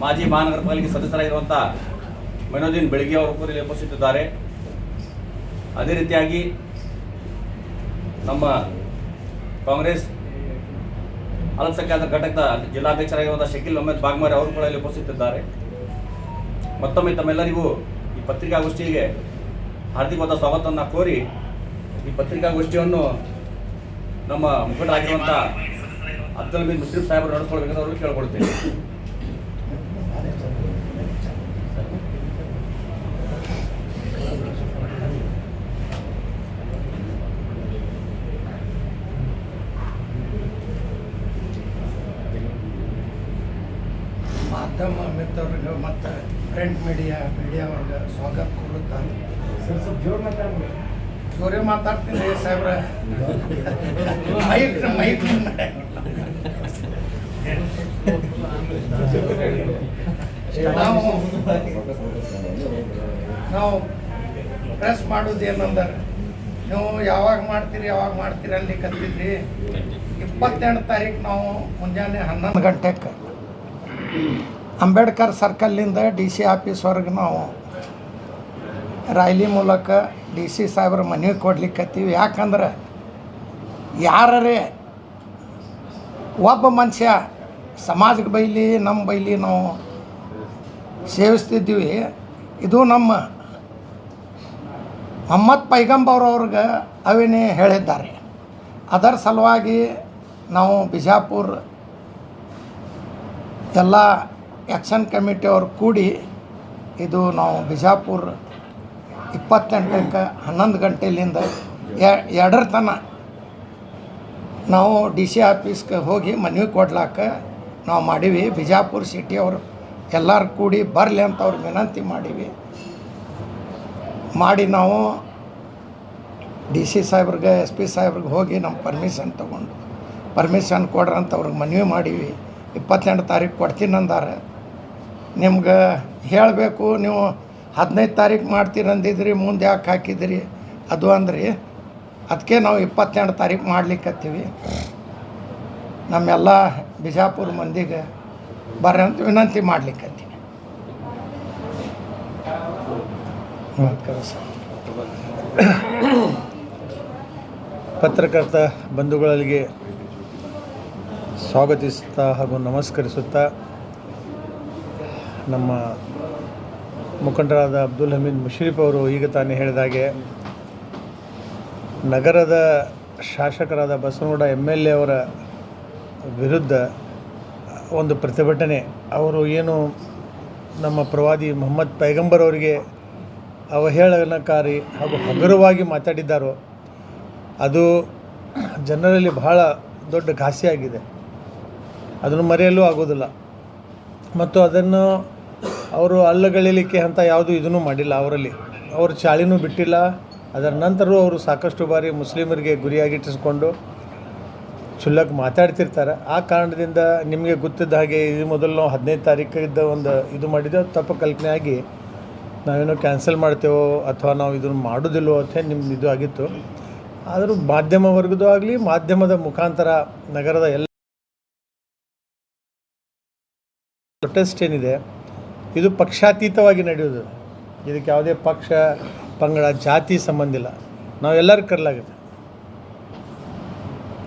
ಮಾಜಿ ಮಹಾನಗರ ಪಾಲಿಕೆ ಸದಸ್ಯರಾಗಿರುವಂಥ ಮೈನೋದಿನ್ ಬೆಳಗ್ಗೆ ಅವರು ಕೂಡ ಇಲ್ಲಿ ಉಪಸ್ಥಿತಿದ್ದಾರೆ. ಅದೇ ರೀತಿಯಾಗಿ ನಮ್ಮ ಕಾಂಗ್ರೆಸ್ ಅಲ್ಪಸಂಖ್ಯಾತ ಘಟಕದ ಜಿಲ್ಲಾಧ್ಯಕ್ಷರಾಗಿರುವಂಥ ಶಕೀಲ್ ಅಹಮದ್ ಬಾಗ್ಮಾರಿ ಅವರು ಕೂಡ ಇಲ್ಲಿ ಉಪಸ್ಥಿತಿದ್ದಾರೆ. ಮತ್ತೊಮ್ಮೆ ತಮ್ಮೆಲ್ಲರಿಗೂ ಈ ಪತ್ರಿಕಾಗೋಷ್ಠಿಗೆ ಹಾರ್ದಿಕವಾದ ಸ್ವಾಗತವನ್ನು ಕೋರಿ ಈ ಪತ್ರಿಕಾಗೋಷ್ಠಿಯನ್ನು ನಮ್ಮ ಮುಖಂಡರಾಗಿರುವಂಥ ಅಬ್ದುಲ್ ಮೀನ್ ಮುಸ್ಲಿಂ ಸಾಹೇಬರು ನಡೆಸ್ಕೊಳ್ಬೇಕಂತ ಅವರು ಕೇಳ್ಕೊಳ್ತೇನೆ ಮಾಧ್ಯಮ ಮಿತ್ರರಿಗೆ ಮತ್ತು ಪ್ರಿಂಟ್ ಮೀಡಿಯಾ ಮೀಡಿಯಾವ್ರಿಗೆ ಸ್ವಾಗತ ಕೋರುತ್ತಾರೆ ಜೋರೇ ಮಾತಾಡ್ತೀನಿ ರೀ ಸಾಹೇಬ್ರ ಮೈಕ್ ಮೈಕ್ ನಾವು ನಾವು ಪ್ರೆಸ್ ಮಾಡೋದು ಏನಂದ್ರೆ ನೀವು ಯಾವಾಗ ಮಾಡ್ತೀರಿ ಯಾವಾಗ ಮಾಡ್ತೀರಿ ಅಲ್ಲಿ ಕತ್ತಿದ್ರಿ ಇಪ್ಪತ್ತೆಂಟು ತಾರೀಕು ನಾವು ಮುಂಜಾನೆ ಹನ್ನೊಂದು ಗಂಟೆಗೆ ಅಂಬೇಡ್ಕರ್ ಸರ್ಕಲ್ಲಿಂದ ಡಿ ಸಿ ಆಫೀಸ್ವರೆಗೆ ನಾವು ರಾಯ್ಲಿ ಮೂಲಕ ಡಿ ಸಿ ಸಾಹೇಬ್ರ ಮನವಿ ಕೊಡ್ಲಿಕ್ಕತ್ತೀವಿ ಯಾಕಂದ್ರೆ ಯಾರೇ ಒಬ್ಬ ಮನುಷ್ಯ ಸಮಾಜಕ್ಕೆ ಬೈಲಿ ನಮ್ಮ ಬೈಲಿ ನಾವು ಸೇವಿಸ್ತಿದ್ದೀವಿ. ಇದು ನಮ್ಮ ಮೊಹಮ್ಮದ್ ಪೈಗಂಬರ್ ಅವ್ರಿಗೆ ಅವೇನೇ ಹೇಳಿದ್ದಾರೆ. ಅದರ ಸಲುವಾಗಿ ನಾವು ಬಿಜಾಪುರ ಎಲ್ಲ ಆ್ಯಕ್ಷನ್ ಕಮಿಟಿಯವರು ಕೂಡಿ ಇದು ನಾವು ಬಿಜಾಪುರ ಇಪ್ಪತ್ತೆಂಟಕ್ಕೆ ಹನ್ನೊಂದು ಗಂಟೆಲಿಂದ ಎರಡರ ತನ ನಾವು ಡಿ ಸಿ ಆಫೀಸ್ಗೆ ಹೋಗಿ ಮನವಿ ಕೊಡ್ಲಾಕ ನಾವು ಮಾಡೀವಿ. ಬಿಜಾಪುರ ಸಿಟಿಯವರು ಎಲ್ಲರೂ ಕೂಡಿ ಬರಲಿ ಅಂತ ಅವ್ರಿಗೆ ವಿನಂತಿ ಮಾಡೀವಿ. ಮಾಡಿ ನಾವು ಡಿ ಸಿ ಸಾಹೇಬ್ರಿಗೆ, ಎಸ್ ಪಿ ಸಾಹೇಬ್ರಿಗೆ ಹೋಗಿ ನಮ್ಮ ಪರ್ಮಿಷನ್ ತೊಗೊಂಡು. ಪರ್ಮಿಷನ್ ಕೊಡ್ರಂತ ಅವ್ರಿಗೆ ಮನವಿ ಮಾಡೀವಿ. ಇಪ್ಪತ್ತೆಂಟು ತಾರೀಕು ಕೊಡ್ತೀನಿ ಅಂದಾರೆ. ನಿಮ್ಗೆ ಹೇಳಬೇಕು, ನೀವು ಹದಿನೈದು ತಾರೀಕು ಮಾಡ್ತೀರಿ ಅಂದಿದ್ರಿ, ಮುಂದೆ ಯಾಕೆ ಹಾಕಿದ್ರಿ? ಅದು ಅಂದ್ರಿ. ಅದಕ್ಕೆ ನಾವು ಇಪ್ಪತ್ತೆಂಟು ತಾರೀಕು ಮಾಡ್ಲಿಕ್ಕತ್ತೀವಿ. ನಮ್ಮೆಲ್ಲ ಬಿಜಾಪುರ ಮಂದಿಗೆ ಬರ್ರಿ ಅಂತ ವಿನಂತಿ ಮಾಡ್ಲಿಕ್ಕತ್ತೀವಿ. ಪತ್ರಕರ್ತ ಬಂಧುಗಳಿಗೆ ಸ್ವಾಗತಿಸುತ್ತಾ ಹಾಗೂ ನಮಸ್ಕರಿಸುತ್ತಾ ನಮ್ಮ ಮುಖಂಡರಾದ ಅಬ್ದುಲ್ ಹಮೀದ್ ಮುಷರೀಫ್ ಅವರು ಈಗ ತಾನೇ ಹೇಳಿದಾಗೆ ನಗರದ ಶಾಸಕರಾದ ಬಸವನಗೌಡ ಎಂ ಎಲ್ ಎ ಅವರ ವಿರುದ್ಧ ಒಂದು ಪ್ರತಿಭಟನೆ. ಅವರು ಏನು ನಮ್ಮ ಪ್ರವಾದಿ ಮೊಹಮ್ಮದ್ ಪೈಗಂಬರ್ ಅವರಿಗೆ ಅವಹೇಳನಕಾರಿ ಹಾಗೂ ಹಗುರವಾಗಿ ಮಾತಾಡಿದ್ದಾರೋ, ಅದು ಜನರಲ್ಲಿ ಬಹಳ ದೊಡ್ಡ ಘಾಸಿಯಾಗಿದೆ. ಅದನ್ನು ಮರೆಯಲು ಆಗೋದಿಲ್ಲ ಮತ್ತು ಅದನ್ನು ಅವರು ಅಲ್ಲಗಳಿಲಿಕ್ಕೆ ಅಂತ ಯಾವುದೂ ಇದನ್ನು ಮಾಡಿಲ್ಲ ಅವರಲ್ಲಿ. ಅವರು ಚಾಳಿನೂ ಬಿಟ್ಟಿಲ್ಲ. ಅದರ ನಂತರವೂ ಅವರು ಸಾಕಷ್ಟು ಬಾರಿ ಮುಸ್ಲಿಮರಿಗೆ ಗುರಿಯಾಗಿಟ್ಟಿಸ್ಕೊಂಡು ಚುಲ್ಲಕ್ಕೆ ಮಾತಾಡ್ತಿರ್ತಾರೆ. ಆ ಕಾರಣದಿಂದ ನಿಮಗೆ ಗೊತ್ತಿದ್ದ ಹಾಗೆ ಈ ಮೊದಲು ನಾವು ಹದಿನೈದು ತಾರೀಕಿದ್ದ ಒಂದು ಇದು ಮಾಡಿದ್ದೆವು ತಪ್ಪು ಕಲ್ಪನೆ ಆಗಿ ನಾವೇನೋ ಕ್ಯಾನ್ಸಲ್ ಮಾಡ್ತೇವೋ ಅಥವಾ ನಾವು ಇದನ್ನು ಮಾಡೋದಿಲ್ಲವೋ ಅಂತ ನಿಮ್ಮ ಇದು ಆಗಿತ್ತು. ಆದರೂ ಮಾಧ್ಯಮ ವರ್ಗದ್ದು ಆಗಲಿ, ಮಾಧ್ಯಮದ ಮುಖಾಂತರ ನಗರದ ಎಲ್ಲ ಪ್ರೊಟೆಸ್ಟ್ ಏನಿದೆ, ಇದು ಪಕ್ಷಾತೀತವಾಗಿ ನಡೆಯೋದು ಇದಕ್ಕೆ ಯಾವುದೇ ಪಕ್ಷ, ಪಂಗಡ, ಜಾತಿ ಸಂಬಂಧ ಇಲ್ಲ. ನಾವೆಲ್ಲರೂ ಕರಲಾಗುತ್ತೆ.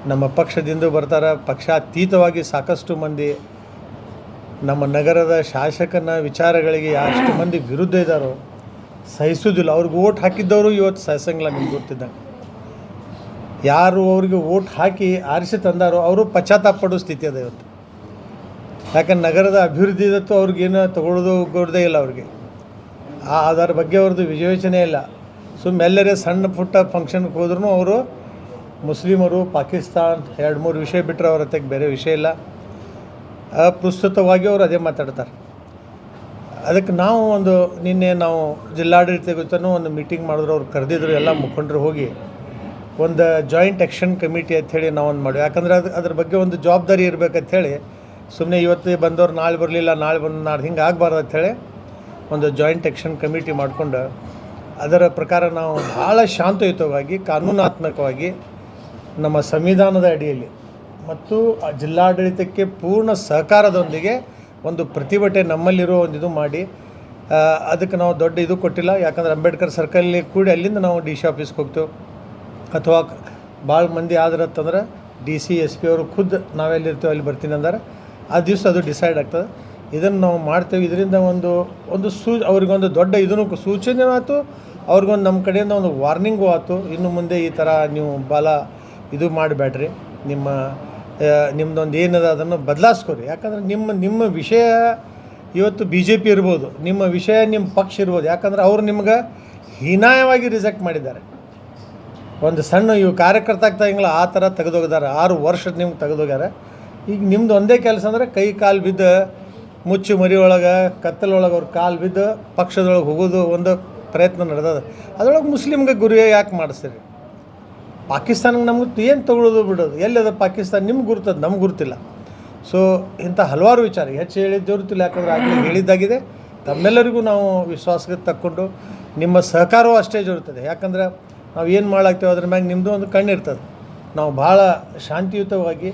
ನಮ್ಮ ಪಕ್ಷದಿಂದ ಬರ್ತಾರೆ, ಪಕ್ಷಾತೀತವಾಗಿ ಸಾಕಷ್ಟು ಮಂದಿ ನಮ್ಮ ನಗರದ ಶಾಸಕನ ವಿಚಾರಗಳಿಗೆ ಎಷ್ಟು ಮಂದಿ ವಿರುದ್ಧ ಇದ್ದಾರೋ ಸಹಿಸೋದಿಲ್ಲ ಅವ್ರಿಗೆ ಓಟ್ ಹಾಕಿದ್ದವರು ಇವತ್ತು ಸಹಿಸಂಗಿಲ್ಲ ನಿಮ್ಗೆ ಗೊತ್ತಿದ್ದಂಗೆ. ಯಾರು ಅವ್ರಿಗೆ ಓಟ್ ಹಾಕಿ ಆರಿಸಿ ತಂದಾರೋ ಅವರು ಪಶ್ಚಾತ್ತಾಪ ಪಡೋ ಸ್ಥಿತಿ ಅದ ಇವತ್ತು. ಯಾಕಂದ್ರೆ ನಗರದ ಅಭಿವೃದ್ಧಿ ಇದತ್ತು ಅವ್ರಿಗೇನು ತಗೊಳ್ಳೋದು ಹೋಗೋದೇ ಇಲ್ಲ ಅವ್ರಿಗೆ. ಆ ಅದರ ಬಗ್ಗೆ ಅವ್ರದ್ದು ವಿಜಯೋಚನೆ ಇಲ್ಲ. ಸುಮ್ಮ ಎಲ್ಲರೇ ಸಣ್ಣ ಪುಟ್ಟ ಫಂಕ್ಷನ್ಗೆ ಹೋದ್ರೂ ಅವರು ಮುಸ್ಲಿಮರು, ಪಾಕಿಸ್ತಾನ್, ಎರಡು ಮೂರು ವಿಷಯ ಬಿಟ್ಟರೆ ಅವ್ರ ಹತ್ತಿಗೆ ಬೇರೆ ವಿಷಯ ಇಲ್ಲ. ಅಪ್ರಸ್ತುತವಾಗಿ ಅವರು ಅದೇ ಮಾತಾಡ್ತಾರೆ. ಅದಕ್ಕೆ ನಾವು ಒಂದು ನಿನ್ನೆ ನಾವು ಜಿಲ್ಲಾಡಳಿತ ಗೊತ್ತನೂ ಒಂದು ಮೀಟಿಂಗ್ ಮಾಡಿದ್ರು, ಅವ್ರು ಕರೆದಿದ್ರು, ಎಲ್ಲ ಮುಖಂಡರು ಹೋಗಿ ಒಂದು ಜಾಯಿಂಟ್ ಆ್ಯಕ್ಷನ್ ಕಮಿಟಿ ಅಂಥೇಳಿ ಒಂದು ಮಾಡಿವಿ ಯಾಕಂದ್ರೆ ಅದು ಅದ್ರ ಬಗ್ಗೆ ಒಂದು ಜವಾಬ್ದಾರಿ ಇರಬೇಕಂಥೇಳಿ ಸುಮ್ಮನೆ ಇವತ್ತು ಬಂದವ್ರು ನಾಳೆ ಬರಲಿಲ್ಲ, ನಾಳೆ ಬಂದು ನಾಳೆ ಹಿಂಗೆ ಆಗಬಾರ್ದು ಅಂಥೇಳಿ ಒಂದು ಜಾಯಿಂಟ್ ಆ್ಯಕ್ಷನ್ ಕಮಿಟಿ ಮಾಡಿಕೊಂಡು, ಅದರ ಪ್ರಕಾರ ನಾವು ಭಾಳ ಶಾಂತಯುತವಾಗಿ, ಕಾನೂನಾತ್ಮಕವಾಗಿ ನಮ್ಮ ಸಂವಿಧಾನದ ಅಡಿಯಲ್ಲಿ ಮತ್ತು ಆ ಜಿಲ್ಲಾಡಳಿತಕ್ಕೆ ಪೂರ್ಣ ಸಹಕಾರದೊಂದಿಗೆ ಒಂದು ಪ್ರತಿಭಟನೆ ನಮ್ಮಲ್ಲಿರೋ ಒಂದು ಇದು ಮಾಡಿ ಅದಕ್ಕೆ ನಾವು ದೊಡ್ಡ ಇದು ಕೊಟ್ಟಿಲ್ಲ. ಯಾಕಂದ್ರೆ ಅಂಬೇಡ್ಕರ್ ಸರ್ಕಲ್ಲಿ ಕೂಡಿ ಅಲ್ಲಿಂದ ನಾವು ಡಿ ಸಿ ಆಫೀಸ್ಗೆ ಹೋಗ್ತೇವೆ. ಅಥವಾ ಭಾಳ ಮಂದಿ ಆದ್ರತ್ತಂದ್ರೆ ಡಿ ಸಿ, ಎಸ್ ಪಿ ಅವರು ಖುದ್ದು ನಾವೆಲ್ಲಿರ್ತೇವೆ ಅಲ್ಲಿ ಬರ್ತೀನಿ ಅಂದ್ರೆ. ಆ ದಿವಸ ಅದು ಡಿಸೈಡ್ ಆಗ್ತದೆ. ಇದನ್ನು ನಾವು ಮಾಡ್ತೇವೆ. ಇದರಿಂದ ಒಂದು ಒಂದು ಸೂ, ಅವ್ರಿಗೊಂದು ದೊಡ್ಡ ಇದನ್ನು ಸೂಚನೆ ಆಯಿತು ಅವ್ರಿಗೊಂದು ನಮ್ಮ ಕಡೆಯಿಂದ ಒಂದು ವಾರ್ನಿಂಗು ಆಯ್ತು ಇನ್ನು ಮುಂದೆ ಈ ಥರ ನೀವು ಬಾಲ ಇದು ಮಾಡಬೇಡ್ರಿ ನಿಮ್ಮ ನಿಮ್ಮದೊಂದು ಏನದ ಅದನ್ನು ಬದಲಾಯಿಸ್ಕೊರಿ ಯಾಕಂದ್ರೆ ನಿಮ್ಮ ನಿಮ್ಮ ವಿಷಯ ಇವತ್ತು ಬಿ ಜೆ ಪಿ ಇರ್ಬೋದು, ನಿಮ್ಮ ವಿಷಯ ನಿಮ್ಮ ಪಕ್ಷ ಇರ್ಬೋದು, ಯಾಕಂದ್ರೆ ಅವರು ನಿಮ್ಗೆ ಹೀನಾಯವಾಗಿ ರಿಜೆಕ್ಟ್ ಮಾಡಿದ್ದಾರೆ. ಒಂದು ಸಣ್ಣ ಇವು ಕಾರ್ಯಕರ್ತ ಆಗ್ತಾಯಿಲ್ಲ ಆ ಥರ ತೆಗೆದೋಗಿದ್ದಾರೆ, ಆರು ವರ್ಷದ ನಿಮ್ಗೆ ತೆಗೆದೋಗ್ಯಾರ. ಈಗ ನಿಮ್ದು ಒಂದೇ ಕೆಲಸ ಅಂದರೆ ಕೈ ಕಾಲು ಬಿದ್ದು ಮುಚ್ಚು ಮರಿ ಒಳಗೆ ಕತ್ತಲೊಳಗೆ ಅವ್ರ ಕಾಲು ಬಿದ್ದು ಪಕ್ಷದೊಳಗೆ ಹೋಗೋದು ಒಂದು ಪ್ರಯತ್ನ ನಡೆದದ. ಅದರೊಳಗೆ ಮುಸ್ಲಿಮ್ಗೆ ಗುರಿ ಯಾಕೆ ಮಾಡಿಸ್ತೀರಿ? ಪಾಕಿಸ್ತಾನಕ್ಕೆ ನಮ್ಗೆ ಏನು ತಗೊಳ್ಳೋದು ಬಿಡೋದು? ಎಲ್ಲದ ಪಾಕಿಸ್ತಾನ? ನಿಮ್ಗೆ ಗುರ್ತದ, ನಮ್ಗೆ ಗುರುತಿಲ್ಲ. ಸೊ ಇಂಥ ಹಲವಾರು ವಿಚಾರ, ಹೆಚ್ಚು ಹೇಳಿದ್ದು ಗುರುತಿಲ್ಲ ಯಾಕಂದ್ರೆ ಆಗಲೇ ಹೇಳಿದ್ದಾಗಿದೆ. ತಮ್ಮೆಲ್ಲರಿಗೂ ನಾವು ವಿಶ್ವಾಸಕ್ಕೆ ತಕ್ಕೊಂಡು, ನಿಮ್ಮ ಸಹಕಾರವೂ ಅಷ್ಟೇ ಜರುತ್ತದೆ ಯಾಕಂದ್ರೆ ನಾವು ಏನು ಮಾಡಾಕ್ತೇವೆ ಅದ್ರ ಮ್ಯಾಗ ನಿಮ್ಮದು ಒಂದು ಕಣ್ಣಿರ್ತದೆ. ನಾವು ಭಾಳ ಶಾಂತಿಯುತವಾಗಿ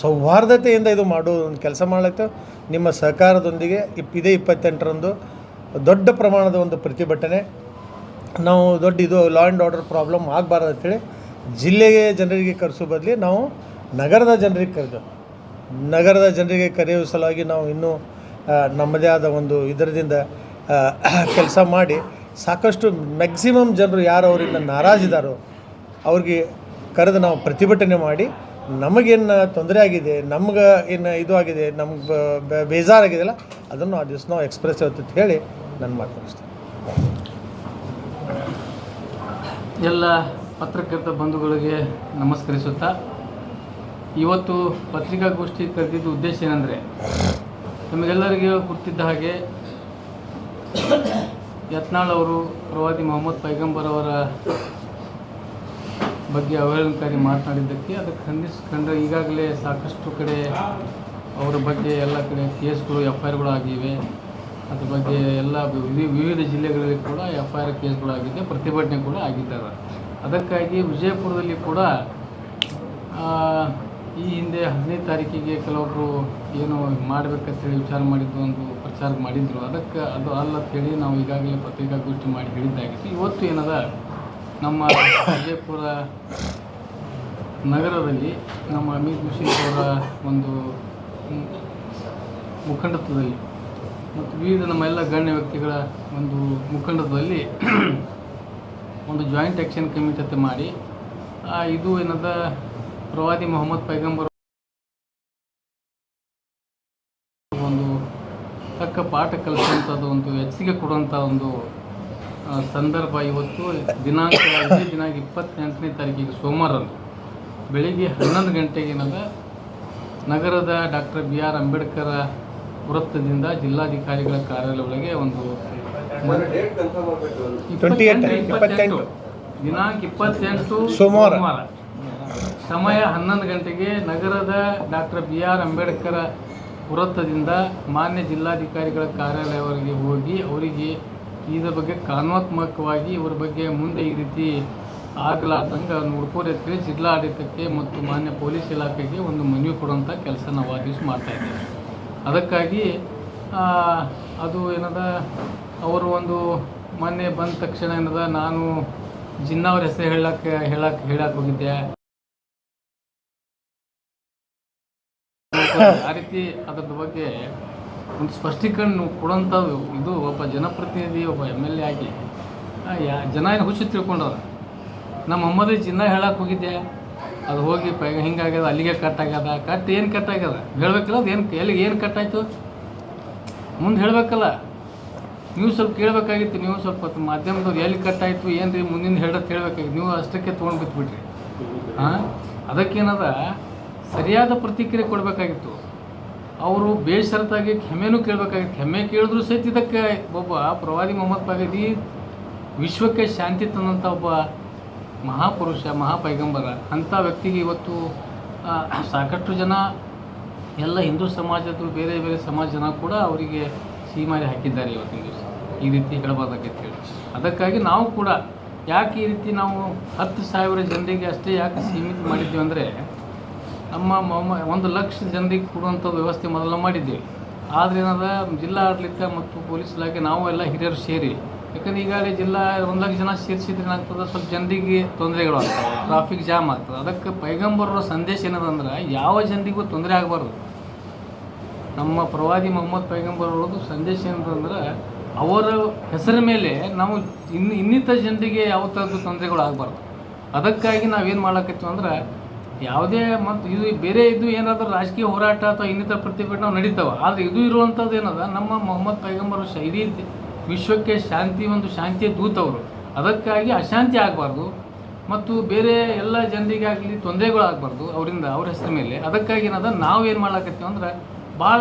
ಸೌಹಾರ್ದತೆಯಿಂದ ಇದು ಮಾಡೋ ಒಂದು ಕೆಲಸ ಮಾಡ್ಲಾಗ್ತೇವೆ. ನಿಮ್ಮ ಸಹಕಾರದೊಂದಿಗೆ ಇಪ್, ಇದೇ ಇಪ್ಪತ್ತೆಂಟರಂದು ದೊಡ್ಡ ಪ್ರಮಾಣದ ಒಂದು ಪ್ರತಿಭಟನೆ. ನಾವು ದೊಡ್ಡ ಇದು ಲಾ ಆ್ಯಂಡ್ ಆರ್ಡರ್ ಪ್ರಾಬ್ಲಮ್ ಆಗಬಾರ್ದು ಅಂತೇಳಿ ಜಿಲ್ಲೆಗೆ ಜನರಿಗೆ ಕರೆಸೋ ಬದಲಿ ನಾವು ನಗರದ ಜನರಿಗೆ ಕರೆದು, ನಗರದ ಜನರಿಗೆ ಕರೆಯುವ ಸಲುವಾಗಿ ನಾವು ಇನ್ನೂ ನಮ್ಮದೇ ಆದ ಒಂದು ಇದರದಿಂದ ಕೆಲಸ ಮಾಡಿ ಸಾಕಷ್ಟು ಮ್ಯಾಕ್ಸಿಮಮ್ ಜನರು ಯಾರು ಅವರಿಂದ ನಾರಾಜಿದಾರೋ ಅವ್ರಿಗೆ ಕರೆದು ನಾವು ಪ್ರತಿಭಟನೆ ಮಾಡಿ ನಮಗೇನು ತೊಂದರೆ ಆಗಿದೆ, ನಮ್ಗೆ ಏನು ಇದು ಆಗಿದೆ ನಮ್ಗೆ ಬೇಜಾರಾಗಿದೆಯಲ್ಲ, ಅದನ್ನು ಆ ದಿವಸ ನಾವು ಎಕ್ಸ್ಪ್ರೆಸ್ ಅಂತ ಹೇಳಿ ನಾನು ಮಾತಾಡಿಸ್ತೀನಿ ಎಲ್ಲ ಪತ್ರಕರ್ತ ಬಂಧುಗಳಿಗೆ ನಮಸ್ಕರಿಸುತ್ತಾ, ಇವತ್ತು ಪತ್ರಿಕಾಗೋಷ್ಠಿ ಕರೆದಿದ್ದ ಉದ್ದೇಶ ಏನಂದರೆ ನಮಗೆಲ್ಲರಿಗೂ ಗೊತ್ತಿದ್ದ ಹಾಗೆ ಯತ್ನಾಳ್ ಅವರು ಪ್ರವಾದಿ ಮೊಹಮ್ಮದ್ ಪೈಗಂಬರ್ ಅವರ ಬಗ್ಗೆ ಅವಹೇಳನಕಾರಿ ಮಾತನಾಡಿದ್ದಕ್ಕೆ ಅದಕ್ಕೆ ಖಂಡಿಸ್ಕೊಂಡ್ರೆ ಈಗಾಗಲೇ ಸಾಕಷ್ಟು ಕಡೆ ಅವರ ಬಗ್ಗೆ ಎಲ್ಲ ಕಡೆ ಕೇಸ್ಗಳು ಎಫ್ ಐ ಆರ್ಗಳು ಆಗಿವೆ. ಅದ್ರ ಬಗ್ಗೆ ಎಲ್ಲ ವಿವಿ- ವಿವಿಧ ಜಿಲ್ಲೆಗಳಲ್ಲಿ ಕೂಡ ಎಫ್ ಐ ಆರ್ ಕೇಸ್ಗಳು ಆಗಿದೆ ಪ್ರತಿಭಟನೆ ಕೂಡ ಆಗಿದ್ದಾವೆ ಅದಕ್ಕಾಗಿ ವಿಜಯಪುರದಲ್ಲಿ ಕೂಡ ಈ ಹಿಂದೆ ಹದಿನೈದು ತಾರೀಕಿಗೆ ಕೆಲವೊಬ್ಬರು ಏನು ಮಾಡಬೇಕಂತೇಳಿ ವಿಚಾರ ಮಾಡಿದ್ದು, ಒಂದು ಪ್ರಚಾರ ಮಾಡಿದ್ರು. ಅದಕ್ಕೆ ಅದು ಅಲ್ಲ ಅಂತೇಳಿ ನಾವು ಈಗಾಗಲೇ ಪತ್ರಿಕಾಗೋಷ್ಠಿ ಮಾಡಿ ಹೇಳಿದ್ದಾಗಿತ್ತು. ಇವತ್ತು ಏನದ, ನಮ್ಮ ವಿಜಯಪುರ ನಗರದಲ್ಲಿ ನಮ್ಮ ಅಮಿತ್ ಮಿಶ್ರಿ ಅವರ ಒಂದು ಮುಖಂಡತ್ವದಲ್ಲಿ ಮತ್ತು ವಿವಿಧ ನಮ್ಮ ಎಲ್ಲ ಗಣ್ಯ ವ್ಯಕ್ತಿಗಳ ಒಂದು ಮುಖಂಡತ್ವದಲ್ಲಿ ಒಂದು ಜಾಯಿಂಟ್ ಆ್ಯಕ್ಷನ್ ಕಮಿಟಿ ಮಾಡಿ ಇದು ಏನದ, ಪ್ರವಾದಿ ಮೊಹಮ್ಮದ್ ಪೈಗಂಬರ್ ಒಂದು ತಕ್ಕ ಪಾಠ ಕಲಿಸುವಂಥದ್ದು ಒಂದು ಹೆಚ್ಚಿಗೆ ಕೊಡುವಂಥ ಒಂದು ಸಂದರ್ಭ ಇವತ್ತು ದಿನಾಂಕ ದಿನಾಂಕ ಇಪ್ಪತ್ತೆಂಟನೇ ತಾರೀಕಿಗೆ ಸೋಮವಾರ ಬೆಳಿಗ್ಗೆ ಹನ್ನೊಂದು ಗಂಟೆಗೆ ಏನದ, ನಗರದ ಡಾಕ್ಟರ್ ಬಿ ಆರ್ ಅಂಬೇಡ್ಕರ್ ವೃತ್ತದಿಂದ ಜಿಲ್ಲಾಧಿಕಾರಿಗಳ ಕಾರ್ಯಾಲಯ ಒಳಗೆ ಒಂದು Twenty ಏಟ್ ಇಪ್ಪತ್ತೆಂಟು. ದಿನಾಂಕ ಇಪ್ಪತ್ತೆಂಟು ಸೋಮವಾರ. ಸಮಯ ಹನ್ನೊಂದು ಗಂಟೆಗೆ ನಗರದ ಡಾಕ್ಟರ್ ಬಿ ಆರ್ ಅಂಬೇಡ್ಕರ್ ವೃತ್ತದಿಂದ ಮಾನ್ಯ ಜಿಲ್ಲಾಧಿಕಾರಿಗಳ ಕಾರ್ಯಾಲಯವರೆಗೆ ಹೋಗಿ ಅವರಿಗೆ ಇದರ ಬಗ್ಗೆ ಕಾನೂನಾತ್ಮಕವಾಗಿ ಇವರ ಬಗ್ಗೆ ಮುಂದೆ ಈ ರೀತಿ ಆಗಲಾರ್ದಂಗೆ ನೋಡ್ಕೋರಿ ಅಂತೇಳಿ ಜಿಲ್ಲಾಡಳಿತಕ್ಕೆ ಮತ್ತು ಮಾನ್ಯ ಪೊಲೀಸ್ ಇಲಾಖೆಗೆ ಒಂದು ಮನವಿ ಕೊಡುವಂಥ ಕೆಲಸ ನಾವು ಆ ದಿವಸ ಮಾಡ್ತಾ ಇದ್ದೇವೆ. ಅದಕ್ಕಾಗಿ ಆ, ಅದು ಏನದ ಅವರು ಒಂದು ಮೊನ್ನೆ ಬಂದ ತಕ್ಷಣ ಏನದ ನಾನು ಜಿನ್ನಾ ಅವ್ರ ಹೆಸರು ಹೇಳಕ್ಕೆ ಹೇಳಕ್ಕೆ ಹೇಳಕ್ಕೆ ಹೋಗಿದ್ದೆ. ಆ ರೀತಿ ಅದ್ರದ್ದು ಬಗ್ಗೆ ಒಂದು ಸ್ಪಷ್ಟೀಕರಣ ಕೊಡೋಂಥದ್ದು ಇದು ಒಬ್ಬ ಜನಪ್ರತಿನಿಧಿ ಒಬ್ಬ ಎಂ ಎಲ್ ಎ ಆಗಿ. ಯಾ ಜನ ಏನು ಹುಚ್ಚು ತಿಳ್ಕೊಂಡವ್ರ? ನಮ್ಮ ಅಮ್ಮದೇ ಜಿನ್ನ ಹೇಳಕ್ಕೆ ಹೋಗಿದ್ದೆ. ಅದು ಹೋಗಿ ಪೈ ಹಿಂಗಾಗ್ಯದ ಅಲ್ಲಿಗೆ ಕಟ್ ಆಗ್ಯದ. ಕಟ್ ಏನು ಕಟ್ ಆಗ್ಯದ? ಹೇಳ್ಬೇಕಲ್ಲ ಅದು ಏನು ಎಲ್ಲಿಗೆ ಏನು ಕಟ್ ಆಯಿತು? ಮುಂದೆ ಹೇಳಬೇಕಲ್ಲ. ನೀವು ಸ್ವಲ್ಪ ಕೇಳಬೇಕಾಗಿತ್ತು, ನೀವು ಸ್ವಲ್ಪ ಮಾಧ್ಯಮದವ್ರು ಎಲ್ಲಿ ಕಟ್ ಆಯಿತು ಏನು ರೀ ಮುಂದಿನ ಹೇಳೋದು ಕೇಳಬೇಕಾಗಿತ್ತು ನೀವು ಅಷ್ಟಕ್ಕೆ ತೊಗೊಂಡು ಬಿಟ್ಬಿಟ್ರಿ ಹಾಂ ಅದಕ್ಕೇನದ, ಸರಿಯಾದ ಪ್ರತಿಕ್ರಿಯೆ ಕೊಡಬೇಕಾಗಿತ್ತು. ಅವರು ಬೇಷರತ್ತಾಗಿ ಕ್ಷಮೆನೂ ಕೇಳಬೇಕಾಗಿತ್ತು. ಕ್ಷಮೆ ಕೇಳಿದ್ರು ಸಹಿತ ಇದಕ್ಕೆ ಒಬ್ಬ ಪ್ರವಾದಿ ಮೊಹಮ್ಮದ್ ಪಾಗದಿ ವಿಶ್ವಕ್ಕೆ ಶಾಂತಿ ತಂದಂಥ ಒಬ್ಬ ಮಹಾಪುರುಷ, ಮಹಾಪೈಗಂಬರ, ಅಂಥ ವ್ಯಕ್ತಿಗೆ ಇವತ್ತು ಸಾಕಷ್ಟು ಜನ, ಎಲ್ಲ ಹಿಂದೂ ಸಮಾಜದ ಬೇರೆ ಬೇರೆ ಸಮಾಜ ಜನ ಕೂಡ ಅವರಿಗೆ ಸೀಮಾರಿ ಹಾಕಿದ್ದಾರೆ ಇವತ್ತಿನ ದಿವಸ. ಈ ರೀತಿ ಹೇಳಬಾರ್ದಾಗೈತೆ ಹೇಳಿ ಅದಕ್ಕಾಗಿ ನಾವು ಕೂಡ ಯಾಕೆ ಈ ರೀತಿ ನಾವು ಹತ್ತು ಸಾವಿರ ಜನರಿಗೆ ಅಷ್ಟೇ ಯಾಕೆ ಸೀಮಿತ ಮಾಡಿದ್ದೀವಿ ಅಂದರೆ ನಮ್ಮ ಒಂದು ಲಕ್ಷ ಜನರಿಗೆ ಕೊಡುವಂಥ ವ್ಯವಸ್ಥೆ ಮೊದಲ ಮಾಡಿದ್ದೀವಿ. ಆದ್ರೆ ಏನದ, ಜಿಲ್ಲಾ ಆಡಳಿತ ಮತ್ತು ಪೊಲೀಸ್ ಇಲಾಖೆ ನಾವು ಎಲ್ಲ ಹಿರಿಯರು ಸೇರಿ, ಯಾಕಂದ್ರೆ ಈಗಾಗಲೇ ಜಿಲ್ಲಾ ಒಂದು ಲಕ್ಷ ಜನ ಸೇರಿಸಿದ್ರೆ ಏನಾಗ್ತದೆ ಸ್ವಲ್ಪ ಜನರಿಗೆ ತೊಂದರೆಗಳು ಆಗ್ತವೆ ಟ್ರಾಫಿಕ್ ಜಾಮ್ ಆಗ್ತದೆ. ಅದಕ್ಕೆ ಪೈಗಂಬರರ ಸಂದೇಶ ಏನದಂದ್ರೆ ಯಾವ ಜನರಿಗೂ ತೊಂದರೆ ಆಗಬಾರ್ದು. ನಮ್ಮ ಪ್ರವಾದಿ ಮೊಹಮ್ಮದ್ ಪೈಗಂಬರ್ ಅವ್ರದ್ದು ಸಂದೇಶ ಏನಂತಂದ್ರೆ ಅವರ ಹೆಸರ ಮೇಲೆ ನಾವು ಇನ್ನು ಇನ್ನಿತರ ಜನರಿಗೆ ಯಾವ ಥರದ್ದು ತೊಂದರೆಗಳು ಆಗಬಾರ್ದು. ಅದಕ್ಕಾಗಿ ನಾವೇನು ಮಾಡ್ಲಕತ್ತೀವಿ ಅಂದ್ರೆ, ಯಾವುದೇ ಮತ್ತು ಇದು ಬೇರೆ ಇದು ಏನಾದರೂ ರಾಜಕೀಯ ಹೋರಾಟ ಅಥವಾ ಇನ್ನಿತರ ಪ್ರತಿಭಟನೆ ನಾವು ನಡೀತಾವೆ, ಆದರೆ ಇದು ಇರುವಂಥದ್ದು ಏನದ, ನಮ್ಮ ಮೊಹಮ್ಮದ್ ಪೈಗಂಬರ್ ಶೈಲಿ ವಿಶ್ವಕ್ಕೆ ಶಾಂತಿ, ಒಂದು ಶಾಂತಿಯ ದೂತವರು ಅದಕ್ಕಾಗಿ ಅಶಾಂತಿ ಆಗಬಾರ್ದು, ಮತ್ತು ಬೇರೆ ಎಲ್ಲ ಜನರಿಗಾಗಲಿ ತೊಂದರೆಗಳು ಆಗಬಾರ್ದು ಅವರಿಂದ, ಅವ್ರ ಹೆಸರ ಮೇಲೆ. ಅದಕ್ಕಾಗಿ ಏನದ ನಾವು ಏನು ಮಾಡ್ಲಾಕತ್ತೀವಿ ಅಂದ್ರೆ ಭಾಳ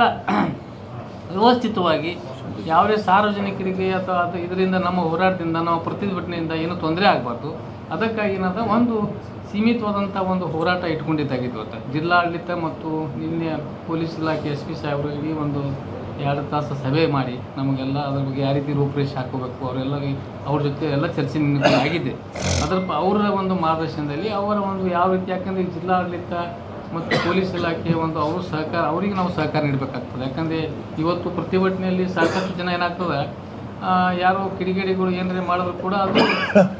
ವ್ಯವಸ್ಥಿತವಾಗಿ ಯಾವುದೇ ಸಾರ್ವಜನಿಕರಿಗೆ ಅಥವಾ ಅದು ಇದರಿಂದ ನಮ್ಮ ಹೋರಾಟದಿಂದ ನಾವು ಪ್ರತಿಭಟನೆಯಿಂದ ಏನು ತೊಂದರೆ ಆಗಬಾರ್ದು. ಅದಕ್ಕಾಗಿ ಏನಾದ ಒಂದು ಸೀಮಿತವಾದಂಥ ಒಂದು ಹೋರಾಟ ಇಟ್ಕೊಂಡಿದ್ದಾಗಿತ್ತು ಅಂತ ಜಿಲ್ಲಾಡಳಿತ ಮತ್ತು ನಿನ್ನೆ ಪೊಲೀಸ್ ಇಲಾಖೆ ಎಸ್ ಪಿ ಸಾಹೇಬರು ಇಡೀ ಒಂದು ಎರಡು ತಾಸು ಸಭೆ ಮಾಡಿ ನಮಗೆಲ್ಲ ಅದ್ರ ಬಗ್ಗೆ ಯಾವ ರೀತಿ ರೂಪುರೇಷೆ ಹಾಕೋಬೇಕು ಅವರೆಲ್ಲ ಅವ್ರ ಜೊತೆ ಎಲ್ಲ ಚರ್ಚೆ ಆಗಿದೆ ಅದರ ಅವರ ಒಂದು ಮಾರ್ಗದರ್ಶನದಲ್ಲಿ ಅವರ ಒಂದು ಯಾವ ರೀತಿ ಯಾಕಂದರೆ ಜಿಲ್ಲಾಡಳಿತ ಮತ್ತು ಪೊಲೀಸ್ ಇಲಾಖೆ ಒಂದು ಅವರು ಸಹಕಾರ, ಅವರಿಗೆ ನಾವು ಸಹಕಾರ ನೀಡಬೇಕಾಗ್ತದೆ. ಯಾಕಂದರೆ ಇವತ್ತು ಪ್ರತಿಭಟನೆಯಲ್ಲಿ ಸಾಕಷ್ಟು ಜನ ಏನಾಗ್ತದೆ ಯಾರೋ ಕಿಡಿಗೇಡಿಗಳು ಏನಾರೇ ಮಾಡಿದ್ರು ಕೂಡ ಅದು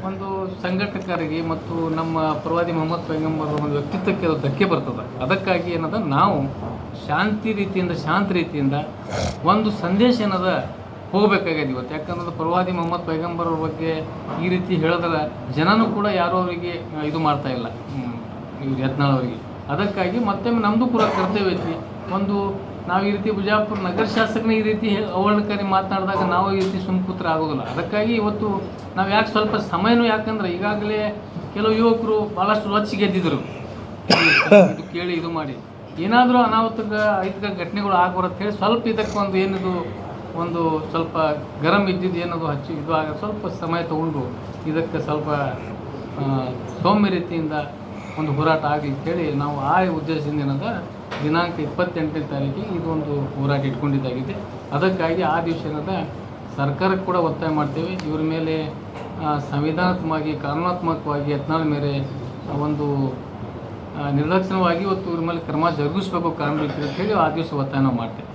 ಒಂದು ಸಂಘಟಕರಿಗೆ ಮತ್ತು ನಮ್ಮ ಪ್ರವಾದಿ ಮೊಹಮ್ಮದ್ ಪೈಗಂಬರ್ ಒಂದು ವ್ಯಕ್ತಿತ್ವಕ್ಕೆ ಅದು ಧಕ್ಕೆ ಬರ್ತದೆ. ಅದಕ್ಕಾಗಿ ಏನದ, ನಾವು ಶಾಂತಿ ರೀತಿಯಿಂದ, ಶಾಂತ ರೀತಿಯಿಂದ ಒಂದು ಸಂದೇಶ ಏನದ ಹೋಗಬೇಕಾಗಿದೆ ಇವತ್ತು. ಯಾಕಂದ್ರೆ ಪ್ರವಾದಿ ಮೊಹಮ್ಮದ್ ಪೈಗಂಬರ್ ಬಗ್ಗೆ ಈ ರೀತಿ ಹೇಳಿದ್ರೆ ಜನನೂ ಕೂಡ ಯಾರೂ ಅವರಿಗೆ ಇದು ಮಾಡ್ತಾ ಇಲ್ಲ. ಇವ್ರು ಯತ್ನಾಳ್ ಅವರಿಗೆ. ಅದಕ್ಕಾಗಿ ಮತ್ತೆ ನಮ್ಮದು ಕೂಡ ಕರ್ತವ್ಯ ಐತಿ ಒಂದು ನಾವು ಈ ರೀತಿ ಬಿಜಾಪುರ ನಗರ ಶಾಸಕನ ಈ ರೀತಿ ಅವಹೇಳನಕಾರಿ ಮಾತನಾಡಿದಾಗ ನಾವು ಈ ರೀತಿ ಸುಮ್ಕೂತ್ರ ಆಗೋದಿಲ್ಲ. ಅದಕ್ಕಾಗಿ ಇವತ್ತು ನಾವು ಯಾಕೆ ಸ್ವಲ್ಪ ಸಮಯನೂ ಯಾಕಂದ್ರೆ ಈಗಾಗಲೇ ಕೆಲವು ಯುವಕರು ಭಾಳಷ್ಟು ರೊಚ್ಚಿ ಗೆದ್ದಿದ್ರು. ಇದು ಕೇಳಿ ಇದು ಮಾಡಿ. ಏನಾದರೂ ಅನಾಹುತಗ ಐತಿಕ ಘಟನೆಗಳು ಆಗ್ಬಾರದು ಹೇಳಿ ಸ್ವಲ್ಪ ಇದಕ್ಕೊಂದು ಏನಿದು, ಒಂದು ಸ್ವಲ್ಪ ಗರಂ ಇದ್ದಿದ್ದು ಏನದು ಹಚ್ಚಿ ಇದು ಆಗ ಸ್ವಲ್ಪ ಸಮಯ ತಗೊಂಡು ಇದಕ್ಕೆ ಸ್ವಲ್ಪ ಸೌಮ್ಯ ರೀತಿಯಿಂದ ಒಂದು ಹೋರಾಟ ಆಗಲಿ ಹೇಳಿ ನಾವು ಆ ಉದ್ದೇಶದಿಂದ ಏನದ ದಿನಾಂಕ ಇಪ್ಪತ್ತೆಂಟನೇ ತಾರೀಕಿಗೆ ಇದು ಒಂದು ಹೋರಾಟ ಇಟ್ಕೊಂಡಿದ್ದಾಗಿದೆ. ಅದಕ್ಕಾಗಿ ಆ ದಿವಸ ಏನದ ಸರ್ಕಾರಕ್ಕೆ ಕೂಡ ಒತ್ತಾಯ ಮಾಡ್ತೇವೆ. ಇವ್ರ ಮೇಲೆ ಸಂವಿಧಾನಾತ್ಮಕವಾಗಿ ಕಾನೂನಾತ್ಮಕವಾಗಿ ಯತ್ನಾಳ ಮೇಲೆ ಒಂದು ನಿರ್ಲಕ್ಷಣವಾಗಿ ಇವತ್ತು ಇವ್ರ ಮೇಲೆ ಕ್ರಮ ಜರುಗಿಸ್ಬೇಕು ಕಾನೂನು ಅಂತ ಹೇಳಿ ಆ ದಿವಸ ಒತ್ತಾಯ ನಾವು ಮಾಡ್ತೇವೆ.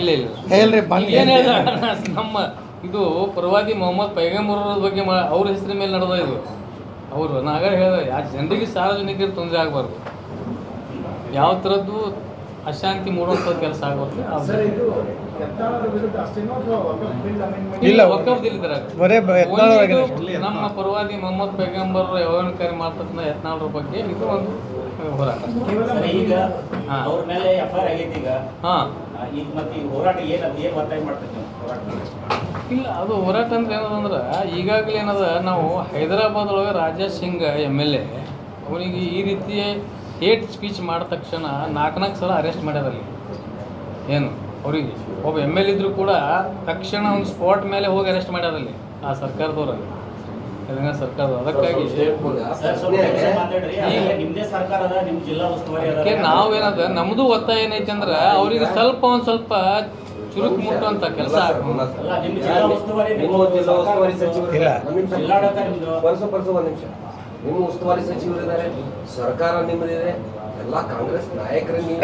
ಇಲ್ಲ ಇಲ್ಲ. ಹೇಳ್ರಿ ಬಂದು ಏನ್ ಹೇಳ್ದ? ನಮ್ಮ ಇದು ಪ್ರವಾದಿ ಮೊಹಮ್ಮದ್ ಪೈಗಂಬರ್ ಬಗ್ಗೆ ಮಾ- ಅವ್ರ ಹೆಸರಿನ ಮೇಲೆ ನಡೆದ ಇದು. ಅವರು ನಾಗರ ಹೇಳಿದ ಯಾ ಜನರಿಗೆ ಸಾರ್ವಜನಿಕರಿಗೆ ತೊಂದರೆ ಆಗಬಾರ್ದು. ಯಾವ ಥರದ್ದು ಅಶಾಂತಿ ಮೂಡುವಂಥ ಕೆಲಸ ಆಗುತ್ತೆ ಇಲ್ಲ. ಒಕ್ಕಬ್ದಿಲ್ಲಿದ್ದಾರೆ ನಮ್ಮ ಪರವಾದಿ ಮೊಹಮ್ಮದ್ ಪೈಗಂಬರ್ ಯೌವನಕಾರಿ ಮಾಡ್ತಕ್ಕಂಥ ಯತ್ನಾಳ್ರ ಬಗ್ಗೆ ಇದು ಒಂದು ಹೋರಾಟ. ಸರ್, ಈಗ ಹಾ. ಅವ್ರ ಮೇಲೆ ಎಫ್ ಐ ಈಗ. ಹಾ. ಆ, ಮತ್ತೆ ಈ ಹೋರಾಟ ಏನ್ ಏನ್ ಒತ್ತಾಯ ಮಾಡ್ತೀವಿ ನೀವು ಹೋರಾಟ ಇಲ್ಲ ಅದು ಹೋರಾಟ ಅಂದ್ರೆ ಏನದಂದ್ರೆ ಈಗಾಗಲೇ ಏನದ ನಾವು ಹೈದರಾಬಾದ್ ಒಳಗೆ Raja Singh M L A ಅವನಿಗೆ ಈ ರೀತಿ ಹೇಟ್ ಸ್ಪೀಚ್ ಮಾಡಿದ ತಕ್ಷಣ ನಾಲ್ಕು ನಾಲ್ಕು ಸಲ ಅರೆಸ್ಟ್ ಮಾಡ್ಯಾರಲ್ಲಿ ಏನು? ಅವರಿಗೆ ಒಬ್ಬ ಎಂ ಎಲ್ ಇದ್ರು ಕೂಡ ತಕ್ಷಣ ಒಂದು ಸ್ಪಾಟ್ ಮೇಲೆ ಹೋಗಿ ಅರೆಸ್ಟ್ ಮಾಡ್ಯಾರಲ್ಲಿ ಆ ಸರ್ಕಾರದವ್ರಲ್ಲಿ. ತೆಲಂಗಾಣ ಸರ್ಕಾರದ ಅದಕ್ಕಾಗಿ ಅದಕ್ಕೆ ನಾವೇನದ ನಮ್ದು ಒತ್ತಾಯ ಏನೈತೆ ಅಂದ್ರೆ ಅವ್ರಿಗೆ ಸ್ವಲ್ಪ ಒಂದು ಸ್ವಲ್ಪ ಚುರುಕು ಮುಟ್ಟುವಂತ ಕೆಲಸ ಆಗ್ತದೆ. ಇಲ್ಲ. ನಿಮ್ಮ ಉಸ್ತುವಾರಿ ಸಚಿವರಿದ್ದಾರೆ ಸರ್ಕಾರ ನಿಮ್ಮದಿದೆ ಎಲ್ಲ ಕಾಂಗ್ರೆಸ್ ನಾಯಕರ ನೀವು.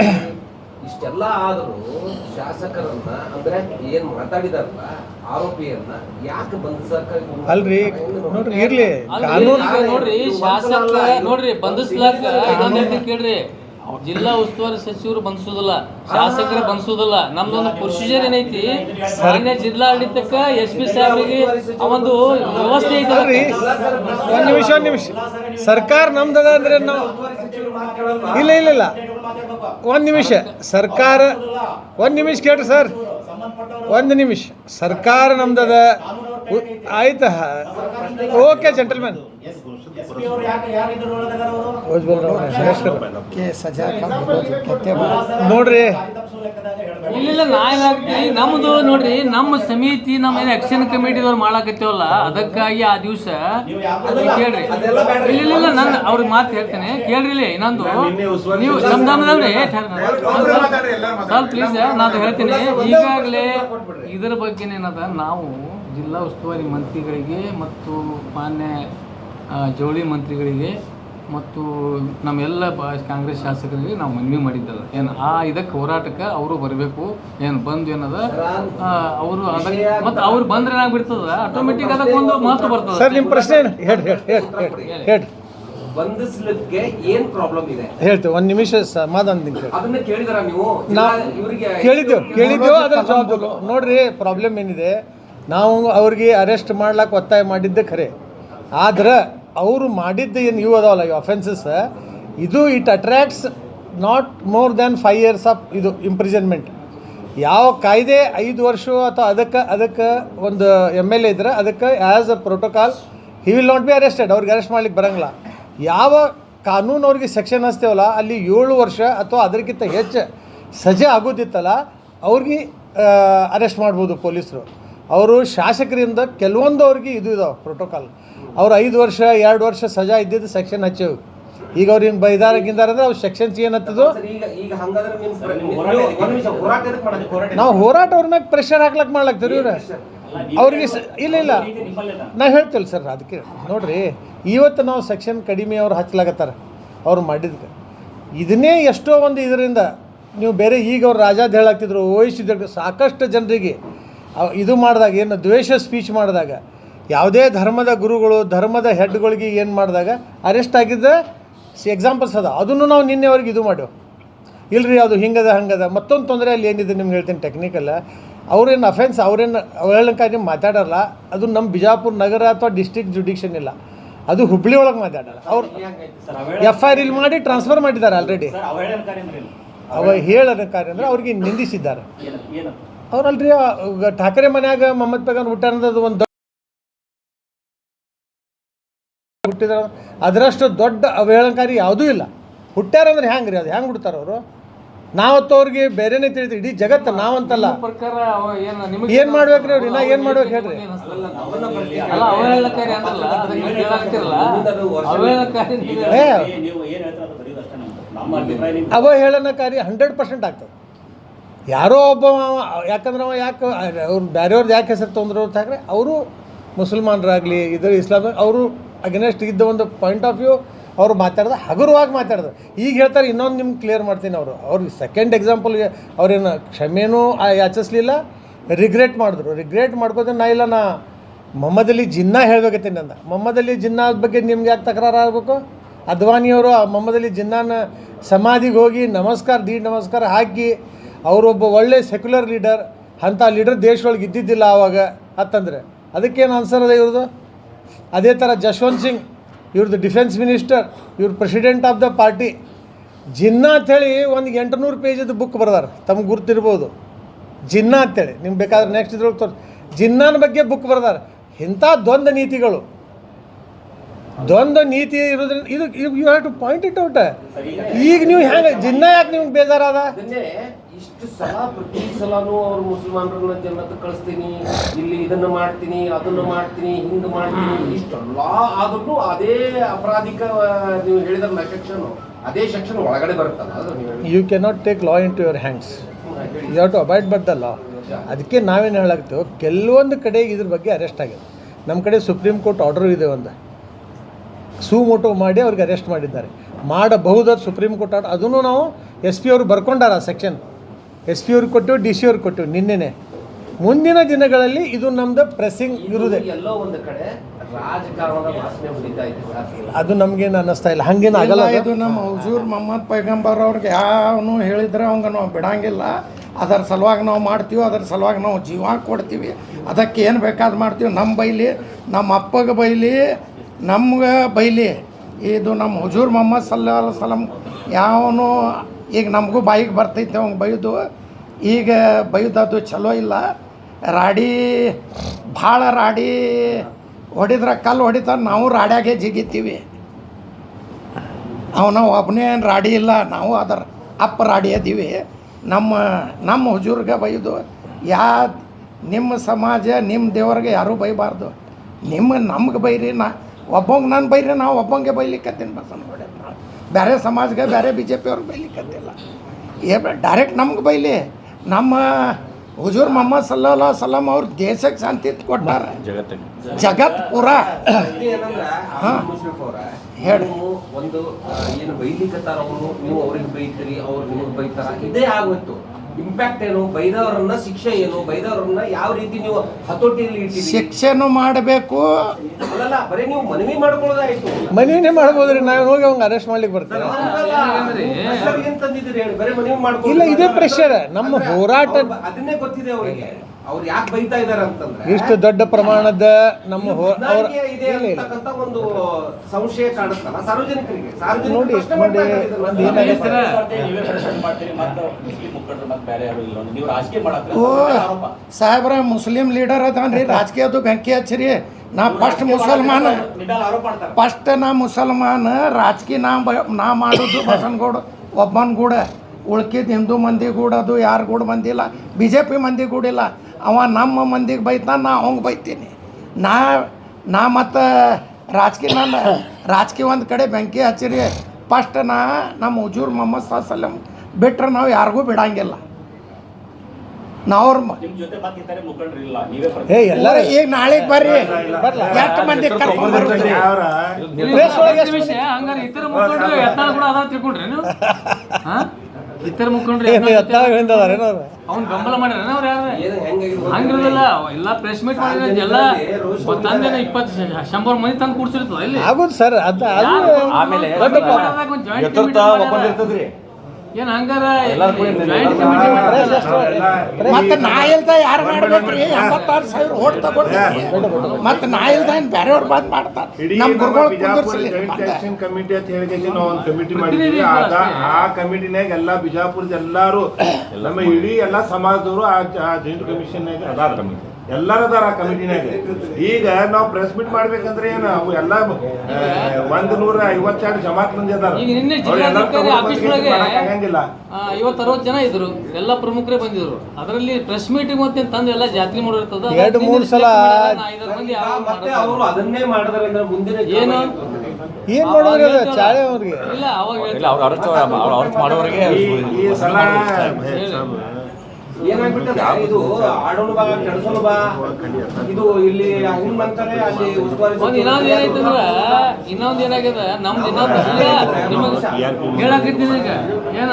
ಇಷ್ಟೆಲ್ಲ ಆದರೂ ಶಾಸಕರನ್ನ ಅಂದ್ರೆ ಏನ್ ಮಾತಾಡಿದಾರಲ್ಲ ಆರೋಪಿಯನ್ನ ಯಾಕೆ ಬಂಧಿಸಕ ಅಲ್ರಿ ನೋಡ್ರಿ ಇರ್ಲಿ ನೋಡ್ರಿ ಶಾಸಕ ನೋಡ್ರಿ ಬಂಧಿಸ್ಲಾಕ ಕೇಳ್ರಿ. ಜಿಲ್ಲಾ ಉಸ್ತುವಾರಿ ಸಚಿವರು ಬಂಧಿಸೋದಿಲ್ಲ ಶಾಸಕರು ಬಂಧಿಸೋದಿಲ್ಲ ನಮ್ದೊಂದು ಪ್ರೊಸೀಜರ್ ಏನೈತಿ? ಮಾನ್ಯ ಜಿಲ್ಲಾಡಳಿತಕ್ಕ ಎಸ್ ಪಿ ಸಾಹೇಬರಿಗೆ ಒಂದು ವ್ಯವಸ್ಥೆ ಒಂದು ನಿಮಿಷ ನಿಮಿಷ. ಸರ್ಕಾರ ನಮ್ದದ ಅಂದ್ರೆ ನಾವು ಇಲ್ಲ ಇಲ್ಲ ಇಲ್ಲ. ಒಂದು ನಿಮಿಷ. ಸರ್ಕಾರ ಒಂದು ನಿಮಿಷ ಕೇಳ್ರಿ ಸರ್. ಒಂದು ನಿಮಿಷ. ಸರ್ಕಾರ ನಮ್ದದ ಆಯ್ತಾ? ಓಕೆ ಜೆಂಟಲ್ಮನ್ ನೋಡ್ರಿ ಇಲ್ಲ ನಾ ಏನಾಗ್ತಿ? ನಮ್ದು ನೋಡ್ರಿ ನಮ್ಮ ಸಮಿತಿ ನಮ್ಮ ಏನು ಆಕ್ಷನ್ ಕಮಿಟಿದವ್ರು ಮಾಡಾಕತ್ತೇವಲ್ಲ ಅದಕ್ಕಾಗಿ ಆ ದಿವಸ ಕೇಳ್ರಿ. ಇಲ್ಲ ಇಲ್ಲ ಇಲ್ಲ ನಾನು ಅವ್ರಿಗೆ ಮಾತು ಹೇಳ್ತೇನೆ. ಕೇಳ್ರಿ ಇಲ್ಲಿ ಇನ್ನೊಂದು ನೀವು ನಮ್ ಸರ್ ಪ್ಲೀಸ್ ನಾನು ಹೇಳ್ತೀನಿ. ಈಗಾಗಲೇ ಇದರ ಬಗ್ಗೆ ಏನದ ನಾವು ಜಿಲ್ಲಾ ಉಸ್ತುವಾರಿ ಮಂತ್ರಿಗಳಿಗೆ ಮತ್ತು ಮಾನ್ಯ ಜವಳಿ ಮಂತ್ರಿಗಳಿಗೆ ಮತ್ತು ನಮ್ಮೆಲ್ಲ ಬಾ ಕಾಂಗ್ರೆಸ್ ಶಾಸಕರಿಗೆ ನಾವು ಮನವಿ ಮಾಡಿದ್ದಲ್ಲ. ಏನು ಆ ಇದಕ್ಕೆ ಹೋರಾಟಕ್ಕೆ ಅವರು ಬರಬೇಕು ಏನು ಬಂದು ಏನದ ಅವರು ಅದಕ್ಕೆ ಮತ್ತು ಅವ್ರು ಬಂದ್ರೆ ಏನಾಗ್ಬಿಡ್ತದ ಆಟೋಮೆಟಿಕ್ ಅದಕ್ಕೆ ಒಂದು ಮಹತ್ವ ಬರ್ತದೆ. ಸರ್ ನಿಮ್ಮ ಪ್ರಶ್ನೆ ಏನು? ಹೇಳಿ ಹೇಳಿ. ಹೇಳಿ ಬಂಧಿಸ್ಲಿಕ್ಕೆ ಏನ್ ಪ್ರಾಬ್ಲಮ್ ಇದೆ? ಹೇಳ್ತೀವಿ ಒಂದು ನಿಮಿಷ ಸಮಾಧಾನ ಅದನ್ನ ಕೇಳಿದಾರ ನೀವು? ನಾವು ಇಲ್ಲ, ಇವರಿಗೆ ಕೇಳಿದ್ದೆವು ಕೇಳಿದ್ದೆವು ಅದ್ರ ನೋಡ್ರಿ ಪ್ರಾಬ್ಲಮ್ ಏನಿದೆ ನಾವು ಅವ್ರಿಗೆ ಅರೆಸ್ಟ್ ಮಾಡ್ಲಾಕ ಒತ್ತಾಯ ಮಾಡಿದ್ದೆ ಖರೆ. ಆದ್ರೆ ಅವರು ಮಾಡಿದ್ದು ಏನು ಇವು ಅದಾವಲ್ಲ ಈ ಅಫೆನ್ಸಸ್ ಇದು it attracts not more than five years of ಇದು ಇಂಪ್ರಿಸನ್ಮೆಂಟ್ ಯಾವ ಕಾಯ್ದೆ ಐದು ವರ್ಷ ಅಥವಾ ಅದಕ್ಕೆ ಅದಕ್ಕೆ ಒಂದು ಎಂ ಎಲ್ ಎ ಇದ್ರೆ ಅದಕ್ಕೆ as a protocol he will not be arrested ಅವ್ರಿಗೆ ಅರೆಸ್ಟ್ ಮಾಡ್ಲಿಕ್ಕೆ ಬರಂಗಿಲ್ಲ. ಯಾವ ಕಾನೂನು ಅವ್ರಿಗೆ ಸೆಕ್ಷನ್ ಹಚ್ತೇವಲ್ಲ, ಅಲ್ಲಿ ಏಳು ವರ್ಷ ಅಥವಾ ಅದಕ್ಕಿಂತ ಹೆಚ್ಚು ಸಜೆ ಆಗೋದಿತ್ತಲ್ಲ, ಅವ್ರಿಗೆ ಅರೆಸ್ಟ್ ಮಾಡ್ಬೋದು ಪೊಲೀಸರು. ಅವರು ಶಾಸಕರಿಂದ ಕೆಲವೊಂದು ಅವ್ರಿಗೆ ಇದು ಇದಾವೆ ಪ್ರೋಟೋಕಾಲ್ ಅವ್ರು ಐದು ವರ್ಷ ಎರಡು ವರ್ಷ ಸಜಾ ಇದ್ದಿದ್ದು ಸೆಕ್ಷನ್ ಹಚ್ಚೇವು. ಈಗ ಅವ್ರು ಹಿಂಗೆ ಬೈದಾರ ಗಿಂದಾರ ಅಂದ್ರೆ ಅವ್ರು ಸೆಕ್ಷನ್ಸ್ ಏನು ಹತ್ತದು? ಈಗ ಈಗ ಹಂಗಾದ್ರೆ ನಿಮ್ ಸರ್, ನೀವು ಹೋರಾಟ ಒಂದ್ ನಿಮಿಷ ಹೋರಾಟ ಎದಕ್ ಮಾಡೋದು? ನಾವು ಹೋರಾಟ ಅವ್ರ ಮ್ಯಾಗ ಪ್ರೆಷರ್ ಹಾಕ್ಲಕ್ ಮಾಡ್ಲಾಕ್ತೀವಿ ಇವ್ರ. ಅವ್ರಿಗೆ ಸ- ಇಲ್ಲ ಇಲ್ಲ. ನಾ ಹೇಳ್ತಿಲ್ಲ ಸರ್ ಅದಕ್ಕೆ. ನೋಡ್ರಿ ಇವತ್ತು ನಾವು ಸೆಕ್ಷನ್ ಕಡಿಮೆ ಅವ್ರು ಹಚ್ಲಾಗತ್ತಾರ ಅವ್ರು ಮಾಡಿದ್ಕೆ. ಇದನ್ನೇ ಎಷ್ಟೋ ಒಂದು ಇದರಿಂದ ನೀವು ಬೇರೆ ಈಗ ಅವ್ರು ರಾಜಾದ ಹೇಳಾಕ್ತಿದ್ರು ವಹಿಸಿದ್ರು ಸಾಕಷ್ಟು ಜನರಿಗೆ ಅವ್- ಇದು ಮಾಡಿದಾಗ ಏನು ದ್ವೇಷ ಸ್ಪೀಚ್ ಮಾಡಿದಾಗ ಯಾವುದೇ ಧರ್ಮದ ಗುರುಗಳು ಧರ್ಮದ ಹೆಡ್ಗಳಿಗೆ ಏನು ಮಾಡಿದಾಗ ಅರೆಸ್ಟ್ ಆಗಿದ್ದ ಎಕ್ಸಾಂಪಲ್ಸ್ ಅದ. ಅದನ್ನು ನಾವು ನಿನ್ನೆವರೆಗೆ ಇದು ಮಾಡ್ಯವು. ಇಲ್ರಿ ಅದು ಹಿಂಗದ ಹಂಗದ. ಮತ್ತೊಂದು ತೊಂದರೆ ಅಲ್ಲಿ ಏನಿದೆ ನಿಮ್ಗೆ ಹೇಳ್ತೀನಿ ಟೆಕ್ನಿಕಲ್ ಅವ್ರೇನು ಅಫೆನ್ಸ್ ಅವ್ರೇನು ಅವಹೇಳನಕಾರಿ ಮಾತಾಡಲ್ಲ. ಅದು ನಮ್ಮ ಬಿಜಾಪುರ ನಗರ ಅಥವಾ ಡಿಸ್ಟ್ರಿಕ್ಟ್ ಜುಡಿಕ್ಷನ್ ಇಲ್ಲ. ಅದು ಹುಬ್ಳಿ ಒಳಗೆ ಮಾತಾಡಲ್ಲ. ಅವ್ರು ಎಫ್ ಐ ಆರ್ ಇಲ್ಲಿ ಮಾಡಿ ಟ್ರಾನ್ಸ್ಫರ್ ಮಾಡಿದ್ದಾರೆ ಆಲ್ರೆಡಿ ಅವ ಹೇಳನಕಾರಿ ಅಂದ್ರೆ ಅವ್ರಿಗೆ ನಿಂದಿಸಿದ್ದಾರೆ. ಅವ್ರಲ್ರಿ ಠಾಕರೆ ಮನ್ಯಾಗ ಮೊಹಮ್ಮದ್ ಪೈಗನ್ ಹುಟ್ಟಾನದು ಒಂದು ಹುಟ್ಟಿದಾರ. ಅದರಷ್ಟು ದೊಡ್ಡ ಅವಹೇಳನಕಾರಿ ಯಾವುದೂ ಇಲ್ಲ. ಹುಟ್ಟ್ಯಾರಂದ್ರೆ ಹೆಂಗೆ ರೀ ಅದು? ಹೆಂಗೆ ಹುಡ್ತಾರ ಅವರು? ನಾವತ್ತು ಅವ್ರಿಗೆ ಬೇರೆನೇ ತಿಳಿದ್ರಿ. ಇಡೀ ಜಗತ್ತು ನಾವಂತಲ್ಲ. ನಿಮ್ಮ ಪ್ರಕಾರ ಅವ ಏನು ನಿಮಗೆ ಏನ್ ಮಾಡ್ಬೇಕ್ರಿ ಅವ್ರಿ? ನಾ ಏನ್ ಮಾಡ್ಬೇಕು ಹೇಳ್ರಿ? ಅಲ್ಲ ಅವಹೇಳನಕಾರಿ ಅಂದ್ರಲ್ಲ ಅದಕ್ಕೆ ನೀವು ಹೇಳಾಕ್ತಿರಲ್ಲ. ಅವಹೇಳನಕಾರಿ ನೀವು ಏ ಏನು ಹೇಳ್ತಾರೆ ಅದು ಬರೀದು ನಮ್ಮ ಅಭಿಪ್ರಾಯ ನಿಮ್ಗೆ ಅವಹೇಳನಕಾರಿ ಹಂಡ್ರೆಡ್ ಪರ್ಸೆಂಟ್ ಆಗ್ತದೆ. ಯಾರೋ ಒಬ್ಬ ಅವ ಯಾಕಂದ್ರೆ ಅವ ಯಾಕೆ ಅವ್ರು ಬೇರೆಯವ್ರದ್ದು ಯಾಕೆ ಹೆಸರು ತೊಂದ್ರೆ ಹಾಕ್ರೆ ಅವರು ಮುಸಲ್ಮಾನರಾಗಲಿ ಇದ್ರ ಇಸ್ಲಾಮ್ ಅವರು ಅಗೇನೆಸ್ಟ್ ಇದ್ದ ಒಂದು ಪಾಯಿಂಟ್ ಆಫ್ ವ್ಯೂ ಅವ್ರು ಮಾತಾಡ್ದ ಹಗುರವಾಗಿ ಮಾತಾಡ್ದು. ಈಗ ಹೇಳ್ತಾರೆ, ಇನ್ನೊಂದು ನಿಮ್ಗೆ ಕ್ಲಿಯರ್ ಮಾಡ್ತೀನಿ ಅವರು. ಅವ್ರಿಗೆ ಸೆಕೆಂಡ್ ಎಕ್ಸಾಂಪಲ್ಗೆ ಅವ್ರೇನು ಕ್ಷಮೆನೂ ಯಾಚಿಸ್ಲಿಲ್ಲ ರಿಗ್ರೆಟ್ ಮಾಡಿದ್ರು. ರಿಗ್ರೆಟ್ ಮಾಡ್ಕೋದ್ರೆ ನಾ ಇಲ್ಲ, ನಾ ಮೊಹಮ್ಮದ್ ಅಲಿ ಜಿನ್ನಾ ಹೇಳ್ಬೇಕತ್ತೀನಿ ನಂದ. ಮೊಹಮ್ಮದ್ ಅಲಿ ಜಿನ್ನಾ ಬಗ್ಗೆ ನಿಮ್ಗೆ ಯಾಕೆ ತಕರಾರು ಆಗಬೇಕು? ಅದ್ವಾನಿಯವರು ಮೊಹಮ್ಮದ್ ಅಲಿ ಜಿನ್ನಾನ ಸಮಾಧಿಗೆ ಹೋಗಿ ನಮಸ್ಕಾರ, ದೀಡ್ ನಮಸ್ಕಾರ ಹಾಕಿ, ಅವರೊಬ್ಬ ಒಳ್ಳೆ ಸೆಕ್ಯುಲರ್ ಲೀಡರ್ ಅಂಥ ಲೀಡರ್ ದೇಶದೊಳಗೆ ಇದ್ದಿದ್ದಿಲ್ಲ ಆವಾಗ ಅಂತಂದರೆ ಅದಕ್ಕೇನು ಆನ್ಸರ್ ಅದ ಇವ್ರದ್ದು ಅದೇ ಥರ ಜಶ್ವಂತ್ ಸಿಂಗ್ ಇವ್ರದ್ದು ಡಿಫೆನ್ಸ್ ಮಿನಿಸ್ಟರ್ ಇವ್ರ president of the party Jinnah ಅಂಥೇಳಿ ಒಂದು ಎಂಟುನೂರು ಪೇಜದ ಬುಕ್ ಬರ್ದಾರೆ ತಮ್ಗೆ ಗುರ್ತಿರ್ಬೋದು. ಜಿನ್ನಾ ಅಂತೇಳಿ ನಿಮ್ಗೆ ಬೇಕಾದ್ರೆ ನೆಕ್ಸ್ಟ್ ಇದ್ರೊಳಗೆ ತೋರಿಸಿ ಜಿನ್ನಾನ ಬಗ್ಗೆ ಬುಕ್ ಬರ್ದಾರ. ಇಂಥ ದ್ವಂದ್ವ ನೀತಿಗಳು. ದ್ವಂದ್ವ ನೀತಿ ಇರೋದ್ರಿಂದ ಇದು you have to point it out ಈಗ ನೀವು ಹೆಂಗೆ ಜಿನ್ನ ಯಾಕೆ ನಿಮ್ಗೆ ಬೇಜಾರಾದ? ಇಷ್ಟು ಸಲ ಪ್ರತಿ ಸಲನೂ ಅವ್ರು ಮುಸಲ್ಮಾನರನ್ನ ಜನ್ನತ್ ಕಳಿಸ್ತೀನಿ ಇಲ್ಲಿ ಇದನ್ನ ಮಾಡ್ತೀನಿ ಅದನ್ನ ಮಾಡ್ತೀನಿ ಹಿಂಗ್ ಮಾಡ್ತೀನಿ ಇಷ್ಟೆಲ್ಲ ಆದ್ರೂ ಅದೇ ಅಪರಾಧಿಕ ನೀವು ಹೇಳಿದ ಸೆಕ್ಷನ್ ಅದೇ ಸೆಕ್ಷನ್ ಒಳಗಡೆ ಬರುತ್ತಲ್ಲ you cannot take law into your hands you have to abide but the law ಅದಕ್ಕೆ ನಾವೇನು ಹೇಳಾಗ್ತೇವೆ ಕೆಲವೊಂದು ಕಡೆ ಇದ್ರ ಬಗ್ಗೆ ಅರೆಸ್ಟ್ ಆಗಿದೆ. ನಮ್ಮ ಕಡೆ ಸುಪ್ರೀಂ ಕೋರ್ಟ್ ಆರ್ಡರ್ ಇದೆ ಒಂದು. ಸುಮೋಟೋ ಮಾಡಿ ಅವ್ರಿಗೆ ಅರೆಸ್ಟ್ ಮಾಡಿದ್ದಾರೆ. ಮಾಡಬಹುದಾದ ಸುಪ್ರೀಂ ಕೋರ್ಟ್ ಆರ್ಡರ್ ಅದನ್ನು ನಾವು ಎಸ್ ಪಿ ಅವರು ಬರ್ಕೊಂಡಾರ ಸೆಕ್ಷನ್ ಎಸ್ ಪಿ ಅವ್ರಿಗೆ ಕೊಟ್ಟು ಡಿ ಸಿ ಅವ್ರಿಗೆ ಕೊಟ್ಟು ನಿನ್ನೆನೆ. ಮುಂದಿನ ದಿನಗಳಲ್ಲಿ ಇದು ನಮ್ದು ಪ್ರೆಸ್ಸಿಂಗ್ ಇರುವುದೇ ಕಡೆ ಅದು ನಮ್ಗೇನು ಅನ್ನಿಸ್ತಾ ಇಲ್ಲ. ಹಂಗೇನು ಇಲ್ಲ ಆಗಲ್ಲ ಇದು ನಮ್ಮ ಹುಜೂರ್ ಮೊಹಮ್ಮದ್ ಪೈಗಂಬರ್ ಅವ್ರಿಗೆ ಯಾವನು ಹೇಳಿದ್ರೆ ಅವಂಗ ನಾವು ಬಿಡಂಗಿಲ್ಲ. ಅದರ ಸಲುವಾಗಿ ನಾವು ಮಾಡ್ತೀವಿ ಅದರ ಸಲುವಾಗಿ ನಾವು ಜೀವ ಕೊಡ್ತೀವಿ. ಅದಕ್ಕೆ ಏನು ಬೇಕಾದ ಮಾಡ್ತೀವಿ? ನಮ್ಮ ಬೈಲಿ ನಮ್ಮ ಅಪ್ಪಗೆ ಬೈಲಿ ನಮ್ಗೆ ಬೈಲಿ. ಇದು ನಮ್ಮ ಹುಜೂರ್ ಮೊಹಮ್ಮದ್ ಸಲ್ಲ ಸಲಂ ಯಾವನು ಈಗ ನಮಗೂ ಬಾಯಿಗೆ ಬರ್ತೈತೆ ಅವಂಗೆ ಬೈದು ಈಗ ಬೈದದು ಚಲೋ ಇಲ್ಲ. ರಾಡಿ, ಭಾಳ ರಾಡಿ ಹೊಡಿದ್ರೆ ಕಲ್ಲು ಹೊಡಿತಾರೆ ನಾವು ರಾಡ್ಯಾಗೆ ಜಿಗಿತೀವಿ. ಅವನ ಒಬ್ಬನೇ ರಾಡಿ ಇಲ್ಲ, ನಾವು ಅದರ ಅಪ್ಪ ರಾಡಿ ಅದೀವಿ. ನಮ್ಮ ನಮ್ಮ ಹುಜೂರ್ಗೆ ಬೈದು ಯಾ ನಿಮ್ಮ ಸಮಾಜ, ನಿಮ್ಮ ದೇವ್ರಿಗೆ ಯಾರೂ ಬೈಬಾರ್ದು. ನಿಮ್ಮ ನಮ್ಗೆ ಬೈರಿ ನಾ, ಒಬ್ಬಂಗೆ ನಾನು ಬೈರಿ ನಾವು ಒಬ್ಬಂಗೆ ಬೈಲಿಕ್ಕೆ ತಿನ್ಬಸನ್ ನೋಡಿ ಬೇರೆ ಸಮಾಜಕ್ಕೆ ಬೇರೆ ಬಿ ಜೆ ಪಿಯವ್ರಿಗೆ ಬೈಲಿಕ್ಕತ್ತಿಲ್ಲ ಏ ಡೈರೆಕ್ಟ್ ನಮ್ಗೆ ಬೈಲಿ. ನಮ್ಮ ಹುಜೂರ್ ಮೊಹಮ್ಮದ್ ಸಲ್ಲಾ ಸಲಾಮ್ ಅವ್ರ ದೇಶಕ್ಕೆ ಶಾಂತಿ ಕೊಟ್ಟಾರ. ಜಗತ್ತಿಗೆ. ಜಗತ್ ಪುರ ಹಾ. ಹೇಳಿ. ಒಂದು ಏನು ಬೈಲಿಕ್ಕತ್ತಾರ ಅವರು? ನೀವು ಅವ್ರಿಗೆ ಬೈತೀರಿ ಅವ್ರು ನಿಮಗೆ ಬೈತಾರ? ಇದೇ ಆಗೋಯ್ತು. ಇಂಪ್ಯಾಕ್ಟ್ ಏನು? ಬೈದವರನ್ನ ಶಿಕ್ಷೆ ಏನು? ಬೈದವರನ್ನ ಯಾವ ರೀತಿ ನೀವು ಹತೋಟಿಯಲ್ಲಿ ಇಟ್ಟಿದ್ದೀರಿ? ಶಿಕ್ಷೆನೂ ಮಾಡಬೇಕು. ಅಲ್ಲಲ್ಲ ಬರೀ ನೀವು ಮನವಿ ಮಾಡ್ಕೊಳ್ಳೋದಾಯ್ತು. ಮನವಿನೇ ಮಾಡ್ಬೋದ್ರಿ ನಾವು ಹೋಗಿ ಅವ್ನ ಅರೆಸ್ಟ್ ಮಾಡ್ಲಿಕ್ಕೆ ಬರ್ತಾರೆ ತಂದಿದ್ದೀರಿ ಹೇಳಿ? ಬರೀ ಮನವಿ ಮಾಡ್ಕೊಳ್ಳಿ ಇಲ್ಲ ಇದೇ ಪ್ರೆಷರ್ ನಮ್ಮ ಹೋರಾಟ ಅದನ್ನೇ ಗೊತ್ತಿದೆ ಅವರಿಗೆ. ಅವ್ರು ಯಾಕೆ ಬೈತಾ ಇದಾರೆ ಅಂತಂದ್ರೆ ಇಷ್ಟು ದೊಡ್ಡ ಪ್ರಮಾಣದ ನಮ್ಮ ಹೋ ಇದೆ ಇಲ್ಲ ಇಲ್ಲ. ಒಂದು ಸಂಶಯ ಕಾಣುತ್ತಲ್ಲ ಸಾರ್ವಜನಿಕರಿಗೆ. ಸಾರ್ವಜನಿಕರು ನೋಡಿ, ಸಾಹೇಬ್ರ ಮುಸ್ಲಿಂ ಲೀಡರ್ ಅದಾನ್ರಿ ರಾಜಕೀಯದು ಬೆಂಕಿ ಹಚ್ಚಿರಿ. ನಾ ಫಸ್ಟ್ ಮುಸಲ್ಮಾನ. ನಿಡಾಲ್ ಆರೋಪ ಮಾಡ್ತಾರೆ. ಫಸ್ಟ್ ನಾ ಮುಸಲ್ಮಾನ ರಾಜಕೀಯ ನಾ ಬ ನಾ ಮಾಡೋದು ಬಸನ್ಗೌಡ ಒಬ್ಬನ ಕೂಡ ಉಳ್ಕಿದ ಹಿಂದೂ ಮಂದಿ ಕೂಡ ಅದು ಯಾರು ಕೂಡ ಬಂದಿಲ್ಲ ಬಿ ಜೆ ಪಿ ಮಂದಿ ಕೂಡ ಇಲ್ಲ. ಅವ ನಮ್ಮ ಮಂದಿಗೆ ಬೈತಾನೆ ನಾ ಅವಂಗೆ ಬೈತೀನಿ. ನಾ ನಾ ಮತ್ತು ರಾಜಕೀಯ ನನ್ನ ರಾಜಕೀಯ ಒಂದು ಕಡೆ ಬೆಂಕಿ ಹಚ್ಚಿರಿ ಫಸ್ಟ್ ನಾ ನಮ್ಮ ಹುಜೂರ್ ಮೊಹಮ್ಮದ್ ಸಲ್ಲಂ ಬಿಟ್ರೆ ನಾವು ಯಾರಿಗೂ ಬಿಡಂಗಿಲ್ಲ. ನಾವ್ರ ಏ ಎಲ್ಲರೂ ಈಗ ನಾಳೆಗೆ ಬರ್ರಿ. ಎಷ್ಟು ಮಂದಿ ಕರ್ಕೊಂಡ್ ಇತರ ಮುಖಂಡ್ರೆ ಅವ್ನು ಬೆಂಬಲ ಮಾಡ್ಯಾರ ಅವ್ರು ಯಾರು ಹಂಗಿರೋದಿಲ್ಲ. ಎಲ್ಲ ಪ್ರೆಸ್ ಮೀಟ್ ಮಾಡಿದ್ರೆ ಎಲ್ಲ ತಂದೇನ ಇಪ್ಪತ್ತು ಶಂಬರ್ ಮಂದಿ ತಂದು ಕೂಡ್ಸಿರ್ತದ ಇಲ್ಲಿ. ಆಗೋದು ಸರ್ ಅದು ಆಮೇಲೆ ದೊಡ್ಡ ಏನ್ ಹಂಗಾರ? ಮತ್ತೆ ನಾ ಇಲ್ದ ಯಾರು ಮಾಡ್ಬೇಕ್ರಿ? ಎಂಬತ್ತಾರು ಸಾವಿರ ಓಟ್ ತಗೊಂಡಿರಿ. ಮತ್ತೆ ನಾ ಇಲ್ದ ಏನ್ ಬೇರೆಯವ್ರು ಬಂದ್ ಮಾಡ್ತಾರೆ ನಮ್ ನಮ್ಮ ಗುರುಗಳು ಕಮಿಟಿ ಅಂತ ಹೇಳಿದಕ್ಕೆ ನಾವು ಒಂದು ಕಮಿಟಿ ಮಾಡಿದ್ವಿ. ಆ ಕಮಿಟಿನಾಗ ಎಲ್ಲಾ ಬಿಜಾಪುರದ ಎಲ್ಲಾರು ನಮ್ಮ ಇಡೀ ಎಲ್ಲಾ ಸಮಾಜದವರು ಆ ಜಾಯಿಂಟ್ ಕಮಿಷನ್ ಅದಾರ ಎಲ್ಲಾರು ಅದಾರ ದರ ಕಮಿಟಿನಾಗ ಈಗ ನಾವು ಪ್ರೆಸ್ ಮೀಟ್ ಮಾಡ್ಬೇಕಂದ್ರೆ ಏನು ಅವು ಎಲ್ಲ ಒಂದ್ ನೂರ ಐವತ್ತೆರಡು ಜಮಾತ್ ಮಂದಿ ಅದಾರ. ಈಗ ನಿನ್ನೆ ಜಿಲ್ಲಾಧಿಕಾರಿ ತಗೊಂಡ್ ಆಫೀಸ್ ಬಂದು ಒಳಗೆ ಆಗಂಗಿಲ್ಲ. ಆ, ಅರವತ್ತು ಜನ ಇದ್ರು. ಎಲ್ಲ ಪ್ರಮುಖರೇ ಬಂದಿದ್ರು. ಅದರಲ್ಲಿ ಪ್ರೆಸ್ ಮೀಟಿಂಗ್ ಮತ್ತೆ ತಂದು ಎಲ್ಲ ಜಾತ್ರೆ ಮಾಡಿರ್ತದ ಎರಡು ಮೂರು ಸಲ ಅವರು ಅದನ್ನೇ ಮಾಡಿದ್ರೆ ಅಂದ್ರೆ ಮುಂದಿನ ಏನು? ಏನ್ ಮಾಡೋದ್ರಿ ಅದು ಚಾಳೆ ಅವ್ರಿಗೆ? ಇಲ್ಲ ಅವಾಗ ಇಲ್ಲ ಹೇಳ್ತಾರೆ. ಅವ್ರು ಅರೆಸ್ಟ್ ಅವ್ರು ಅರೆಸ್ಟ್ ಮಾಡೋವರೆಗೆ ಈ- ಈ ಸಲ ಏನಾಗ್ಬಿಟ್ಟದ ಇದು ಆಡೋಣ ಬಾ ಕೆಡಸೋಣ ಬಾ. ಇದು ಇಲ್ಲಿ ಹಿಂಗ್ ಅಂತಾರೆ ಅಲ್ಲಿ ಉಸ್ತುವಾರಿ ಒಂದ್ ಇನ್ನೊಂದ್ ಏನಾಯ್ತಂದ್ರ ಇನ್ನೊಂದ್ ಏನಾಗ್ಯದ ನಮ್ದು ಇನ್ನೊಂದ್ ನಿಮಗ್ ಹೇಳಾಕತ್ತೀನಿ ಈಗ? ಏನ?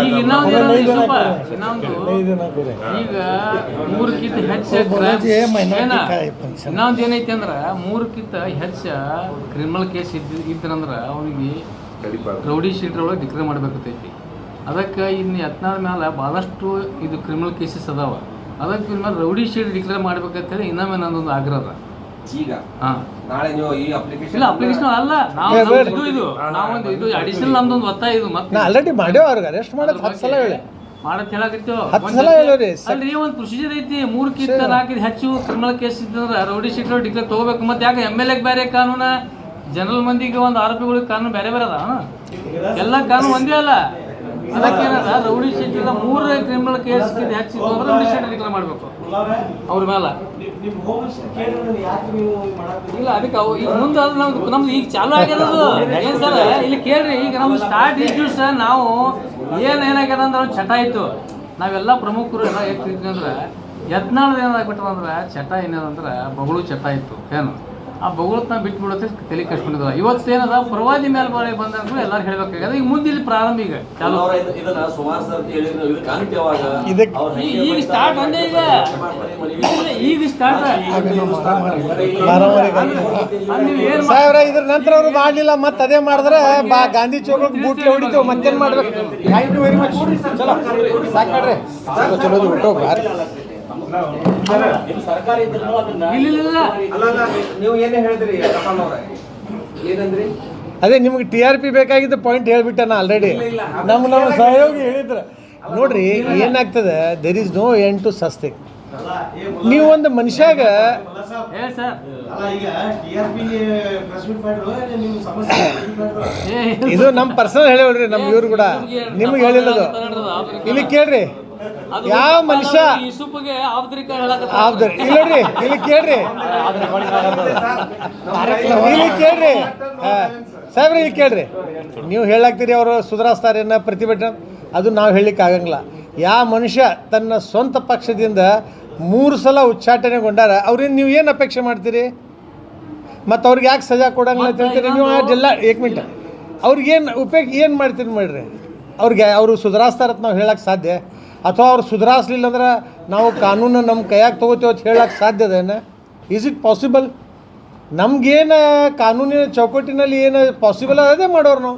ಈಗ ಇನ್ನೊಂದ್ ಏನಂದ್ರೆ ಸ್ವಲ್ಪ ಇನ್ನೊಂದು? ಈಗ ಮೂರಕ್ಕಿಂತ ಹೆಚ್ಚ? ಇನ್ನೊಂದ್ ಏನೈತಿ ಅಂದ್ರ ಮೂರಕ್ಕಿಂತ ಹೆಚ್ಚ ಕ್ರಿಮಿನಲ್ ಕೇಸ್ ಇದ್ದ ಇದ್ರಂದ್ರ ಅವನಿಗೆ ರೌಡಿ ಶೀಟರ್ ಒಳಗೆ ಡಿಕ್ಲೇರ್ ಮಾಡ್ಬೇಕಾಗ್ತೈತಿ. ಅದಕ್ಕೆ ಇನ್ನು ಯತ್ನಾದ ಮೇಲೆ ಭಾಳಷ್ಟು ಇದು ಕ್ರಿಮಿನಲ್ ಕೇಸಸ್ ಅದಾವ. ಅದಕ್ಕೆ ಇನ್ನು ಮೇಲೆ ರೌಡಿ ಶೀಟ್ ಡಿಕ್ಲೇರ್ ಮಾಡ್ಬೇಕಂತೇಳಿ ಇನ್ನೊಮ್ಮೆ ನನ್ನೊಂದು ಆಗ್ರಹ ಅದ. ಈಗ? ಹಾಂ. ನಾಳೆ ನೀವು ಈ ಅಪ್ಲಿಕೇಶನ್ ಇಲ್ಲ ಅಪ್ಲಿಕೇಶನ್ ಅಲ್ಲ. ನಾವು ಇದು ಇದು ನಾವೊಂದು ಇದು ಅಡಿಷನಲ್ ನಮ್ದೊಂದು ಒತ್ತಾಯ ಇದು ಮತ್ತೆ. ಆಲ್ರೆಡಿ ಮಾಡ್ಯಾವ ಅವ್ರಿಗೆ. ಅರೆಸ್ಟ್ ಮಾಡೋದು ಹತ್ತು ಸಲ ಹೇಳಿ. ಮಾಡತ್ ಹೇಳಕತ್ತೀವಿ. ಹತ್ತು ಸಲ ಹೇಳೋರಿ. ಅಲ್ರಿ ಒಂದು ಪ್ರೊಸೀಜರ್ ಐತಿ. ಮೂರಕ್ಕಿಂತ ನಾಲ್ಕಿದ ಹೆಚ್ಚು ಕ್ರಿಮಿನಲ್ ಕೇಸ್ ಇದ್ದಂದ್ರೆ ರೌಡಿ ಶೀಟ್ ಡಿಕ್ಲೇರ್ ತಗೋಬೇಕು. ಮತ್ತೆ ಯಾಕೆ ಎಂ ಎಲ್ ಎಗ್ ಬೇರೆ ಕಾನೂನ? ಜನರಲ್ ಮಂದಿಗೆ ಒಂದು ಆರೋಪಿಗಳಿಗೆ ಕಾನೂನು ಬೇರೆ ಬೇರೆ ಅದ ಎಲ್ಲ ಕಾನೂನು ಒಂದೇ ಅಲ್ಲ. ಅದಕ್ಕೇನದ? ರೌಡಿ ಶೀಟ್ ಮೂರನೇ ಮೂರು ಕ್ರಿಮಿನಲ್ ಕೇಸ್ ಹೆಚ್ಚು ಇತ್ತು ಅಂದ್ರೆ ರೌಡಿ ಶೆಟ್ಟಿ ಡಿಕ್ಲೇರ್ ಮಾಡಬೇಕು? ಅವ್ರ ಮೇಲೆ ಇಲ್ಲ ಅದಕ್ಕೆ ಅವು ಈಗ ಮುಂದೆ ಅದು ನಮ್ದು ನಮ್ದು ಈಗ ಚಾಲು ಆಗಿರೋದು ಏನು ಸರ್? ಇಲ್ಲಿ ಕೇಳ್ರಿ ಈಗ ನಮ್ದು ಸ್ಟಾರ್ಟ್ ಇಶ್ಯೂಸ್ ನಾವು ಏನು ಏನಾಗ್ಯದ ಅಂದ್ರೆ ಚಟ ಇತ್ತು. ನಾವೆಲ್ಲ ಪ್ರಮುಖರು ಎಲ್ಲ ಎತ್ತಿದ್ವಿ ಅಂದ್ರೆ ಯತ್ನಾಳದ ಏನಾಗ್ಬಿಟ್ಟದ ಅಂದ್ರೆ ಚಟ ಏನದಂದ್ರೆ ಬಗಳು ಚಟ ಇತ್ತು ಏನು? ಆ ಭಗವತ್ನ ಬಿಟ್ಟು ಬಿಡುತ್ತೆ ತಲೆ ಕಟ್ಕೊಂಡಿದ್ವ ಇವತ್ತು ಏನದ ಪ್ರವಾದಿ ಬರ ಬಂದಂದ್ರೆ ಎಲ್ಲರೂ ಹೇಳ್ಬೇಕಾಗ್ಯದ ಈಗ ಮುಂದೆ ಇಲ್ಲಿ ಪ್ರಾರಂಭ ಈಗ ಈಗ ಸ್ಟಾರ್ಟ್ ಒಂದೇ ಈಗ ಈಗ ಸ್ಟಾರ್ಟ್ ಸಾಹೇಬ್ರ ಇದ್ರ ನಂತರ ಅವ್ರು ಮಾಡ್ಲಿಲ್ಲ ಮತ್ತೆ ಅದೇ ಮಾಡಿದ್ರೆ ಬಾ ಗಾಂಧಿ ಚೌಕ ಬೂಟ್ಲೆ ಹೊಡಿತೇವೆ ಮತ್ತೇನ್ ಮಾಡ್ಬೇಕು ಥ್ಯಾಂಕ್ ಯು ವೆರಿ ಮಚ್ ಚಲೋ ಸಾಕು ಮಾಡ್ರಿ ಚಲೋ ನಿಮ್ ಸರ್ಕಾರ ಇದ್ರು ಅದನ್ನ ಇಲ್ಲ ಇಲ್ಲ, ಇಲ್ಲ ಅಲ್ಲ ಅಲ್ಲ. ನೀವು ಏನೇ ಹೇಳಿದ್ರಿ ಯತ್ನಾಳ್ ಅವ್ರೆ ಏನಂದ್ರಿ? ಅದೇ ನಿಮ್ಗೆ ಟಿ ಆರ್ ಪಿ ಬೇಕಾಗಿದ್ದ ಪಾಯಿಂಟ್ ಹೇಳ್ಬಿಟ್ಟಾನ ಆಲ್ರೆಡಿ ನಮ್ಮ ನಮ್ಮ ಸಹಯೋಗಿ ಹೇಳಿದ್ರ. ನೋಡ್ರಿ ಏನಾಗ್ತದೆ? There is no end to such thing ನೀವು ಒಂದು ಮನುಷ್ಯಾಗ ಇದು ನಮ್ಮ ಪರ್ಸನಲ್ ಹೇಳಿ ನಮ್ಮ ಇವ್ರು ಕೂಡ. ನಿಮ್ಗೆ ಹೇಳಿಲ್ಲದು ಇಲ್ಲಿ ಕೇಳ್ರಿ. ಯಾವ ಮನುಷ್ಯ ಯೂಸುಫ್ಗೆ ಆಬ್ದ್ರಿಕ ಇಲ್ಲಿ ನೋಡ್ರಿ ಇಲ್ಲಿ ಕೇಳ್ರಿ. ಇಲ್ಲಿ ಕೇಳ್ರಿ. ಸಾಹೇಬ್ರಿ ಸಾಹೇಬ್ರೆ ಇಲ್ಲಿ ಕೇಳ್ರಿ. ನೀವು ಹೇಳಾಕ್ತೀರಿ ಅವರು ಸುಧಾರಿಸ್ತಾರೇನ ಪ್ರತಿಭಟನೆ. ಅದು ನಾವು ಹೇಳಲಿಕ್ಕೆ ಆಗಂಗಿಲ್ಲ. ಯಾವ ಮನುಷ್ಯ ತನ್ನ ಸ್ವಂತ ಪಕ್ಷದಿಂದ ಮೂರು ಸಲ ಉಚ್ಚಾಟನೆಗೊಂಡಾರ ಅವ್ರಿಂದ ನೀವು ಏನು ಅಪೇಕ್ಷೆ ಮಾಡ್ತೀರಿ? ಮತ್ತು ಅವ್ರಿಗೆ ಯಾಕೆ ಸಜಾ ಕೊಡಂಗಿಲ್ಲ ಅಂತ ಹೇಳ್ತೀರಿ? ನೀವು ಆ ಜಿಲ್ಲಾ ಏಕ್ ಮಿನಿಟ್. ಅವ್ರಿಗೇನು ಉಪಯೋಗ ಏನು ಮಾಡ್ತೀನಿ ಮಾಡ್ರಿ? ಅವ್ರಿಗೆ ಅವರು ಸುಧಾರಿಸ್ತಾರತ್ ನಾವು ಹೇಳಕ್ಕೆ ಸಾಧ್ಯ. ಅಥವಾ ಅವ್ರು ಸುಧಾರಿಸ್ಲಿಲ್ಲ ಅಂದ್ರೆ ನಾವು ಕಾನೂನು ನಮ್ಮ ಕೈಯಾಗೆ ತೊಗೋತೇವೆ ಅಂತ ಹೇಳಕ್ಕೆ ಸಾಧ್ಯದೇನೆ ಈಸ್ ಇಟ್ ಪಾಸಿಬಲ್ ನಮ್ಗೇನು ಕಾನೂನಿನ ಚೌಕಟ್ಟಿನಲ್ಲಿ ಏನು ಪಾಸಿಬಲ್ ಅದೇ? ಮಾಡೋರು ನಾವು.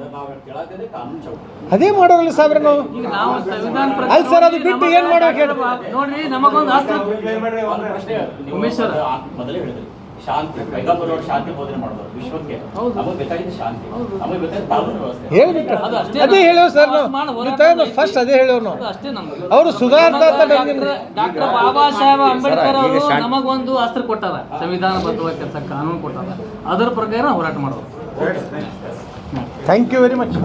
ಅದೇ ಮಾಡೋರಲ್ಲ ಸಾಬ್ರೆ ನಾವು. ಸಂವಿಧಾನ ಸರ್, ಅದು ಬಿಟ್ಟು ಏನು ಮಾಡೋಕೆ? ಹೇಳಿ? ನೋಡ್ರಿ ನಮಗೊಂದು ಆಸ್ತಿ ಒಂದು ಪ್ರಶ್ನೆ ನೀವು ಉಮೇಶ್ ಸರ್. ಮೊದಲೇ ಹೇಳಿದ್ರಿ. ಶಾಂತಿ ಪೈಗಂಬರ್ ನೋಡಿ ಶಾಂತಿ ಬೋಧನೆ ಮಾಡಿದ್ರು ವಿಶ್ವಕ್ಕೆ ಹೌದು. ನಮಗೆ ಬೇಕಾಗಿದ್ದು ಶಾಂತಿ ಹೌದು. ನಮಗೆ ಬೇಕಾಗಿದ್ದು ಕಾನೂನು ವ್ಯವಸ್ಥೆ ಹೇಳ್ಬಿಟ್ಟು ಅದು ಅಷ್ಟೇ ಅದೇ ನಾವು- ಹೇಳೇವ್ ಸರ್ ನಾವು ಮಾಡ್- ಹೋರಾಟ ನೀವು ತಗೊಂಡು ಐತಿ. ಫಸ್ಟ್ ಅದೇ ಹೇಳೇವ್ ನಾವು ಅದು ಅಷ್ಟೇ ನಮ್ದು ಅವರು ಸುಧಾರ್ಥ ಅಂತ ನಮ್ಗೆ- ಡಾಕ್ಟರ್ ಬಾಬಾ ಸಾಹೇಬ್ ಅಂಬೇಡ್ಕರ್ ಸರ್, ಈಗ ಅವರು ಶಾಂತಿ- ನಮಗೊಂದು ಅಸ್ತ್ರ ಕೊಟ್ಟಾರ ಸಂವಿಧಾನಬದ್ಧವಾಗಿ ಕೆಲಸ ಕಾನೂನು ಕೊಟ್ಟಾರ ಅದರ ಪ್ರಕಾರ ಹೋರಾಟ ಮಾಡೋದು ಥ್ಯಾಂಕ್ ಯು ವೆರಿ ಮಚ್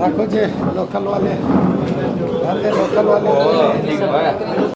रखो जी लोकल वाले लोकल वाले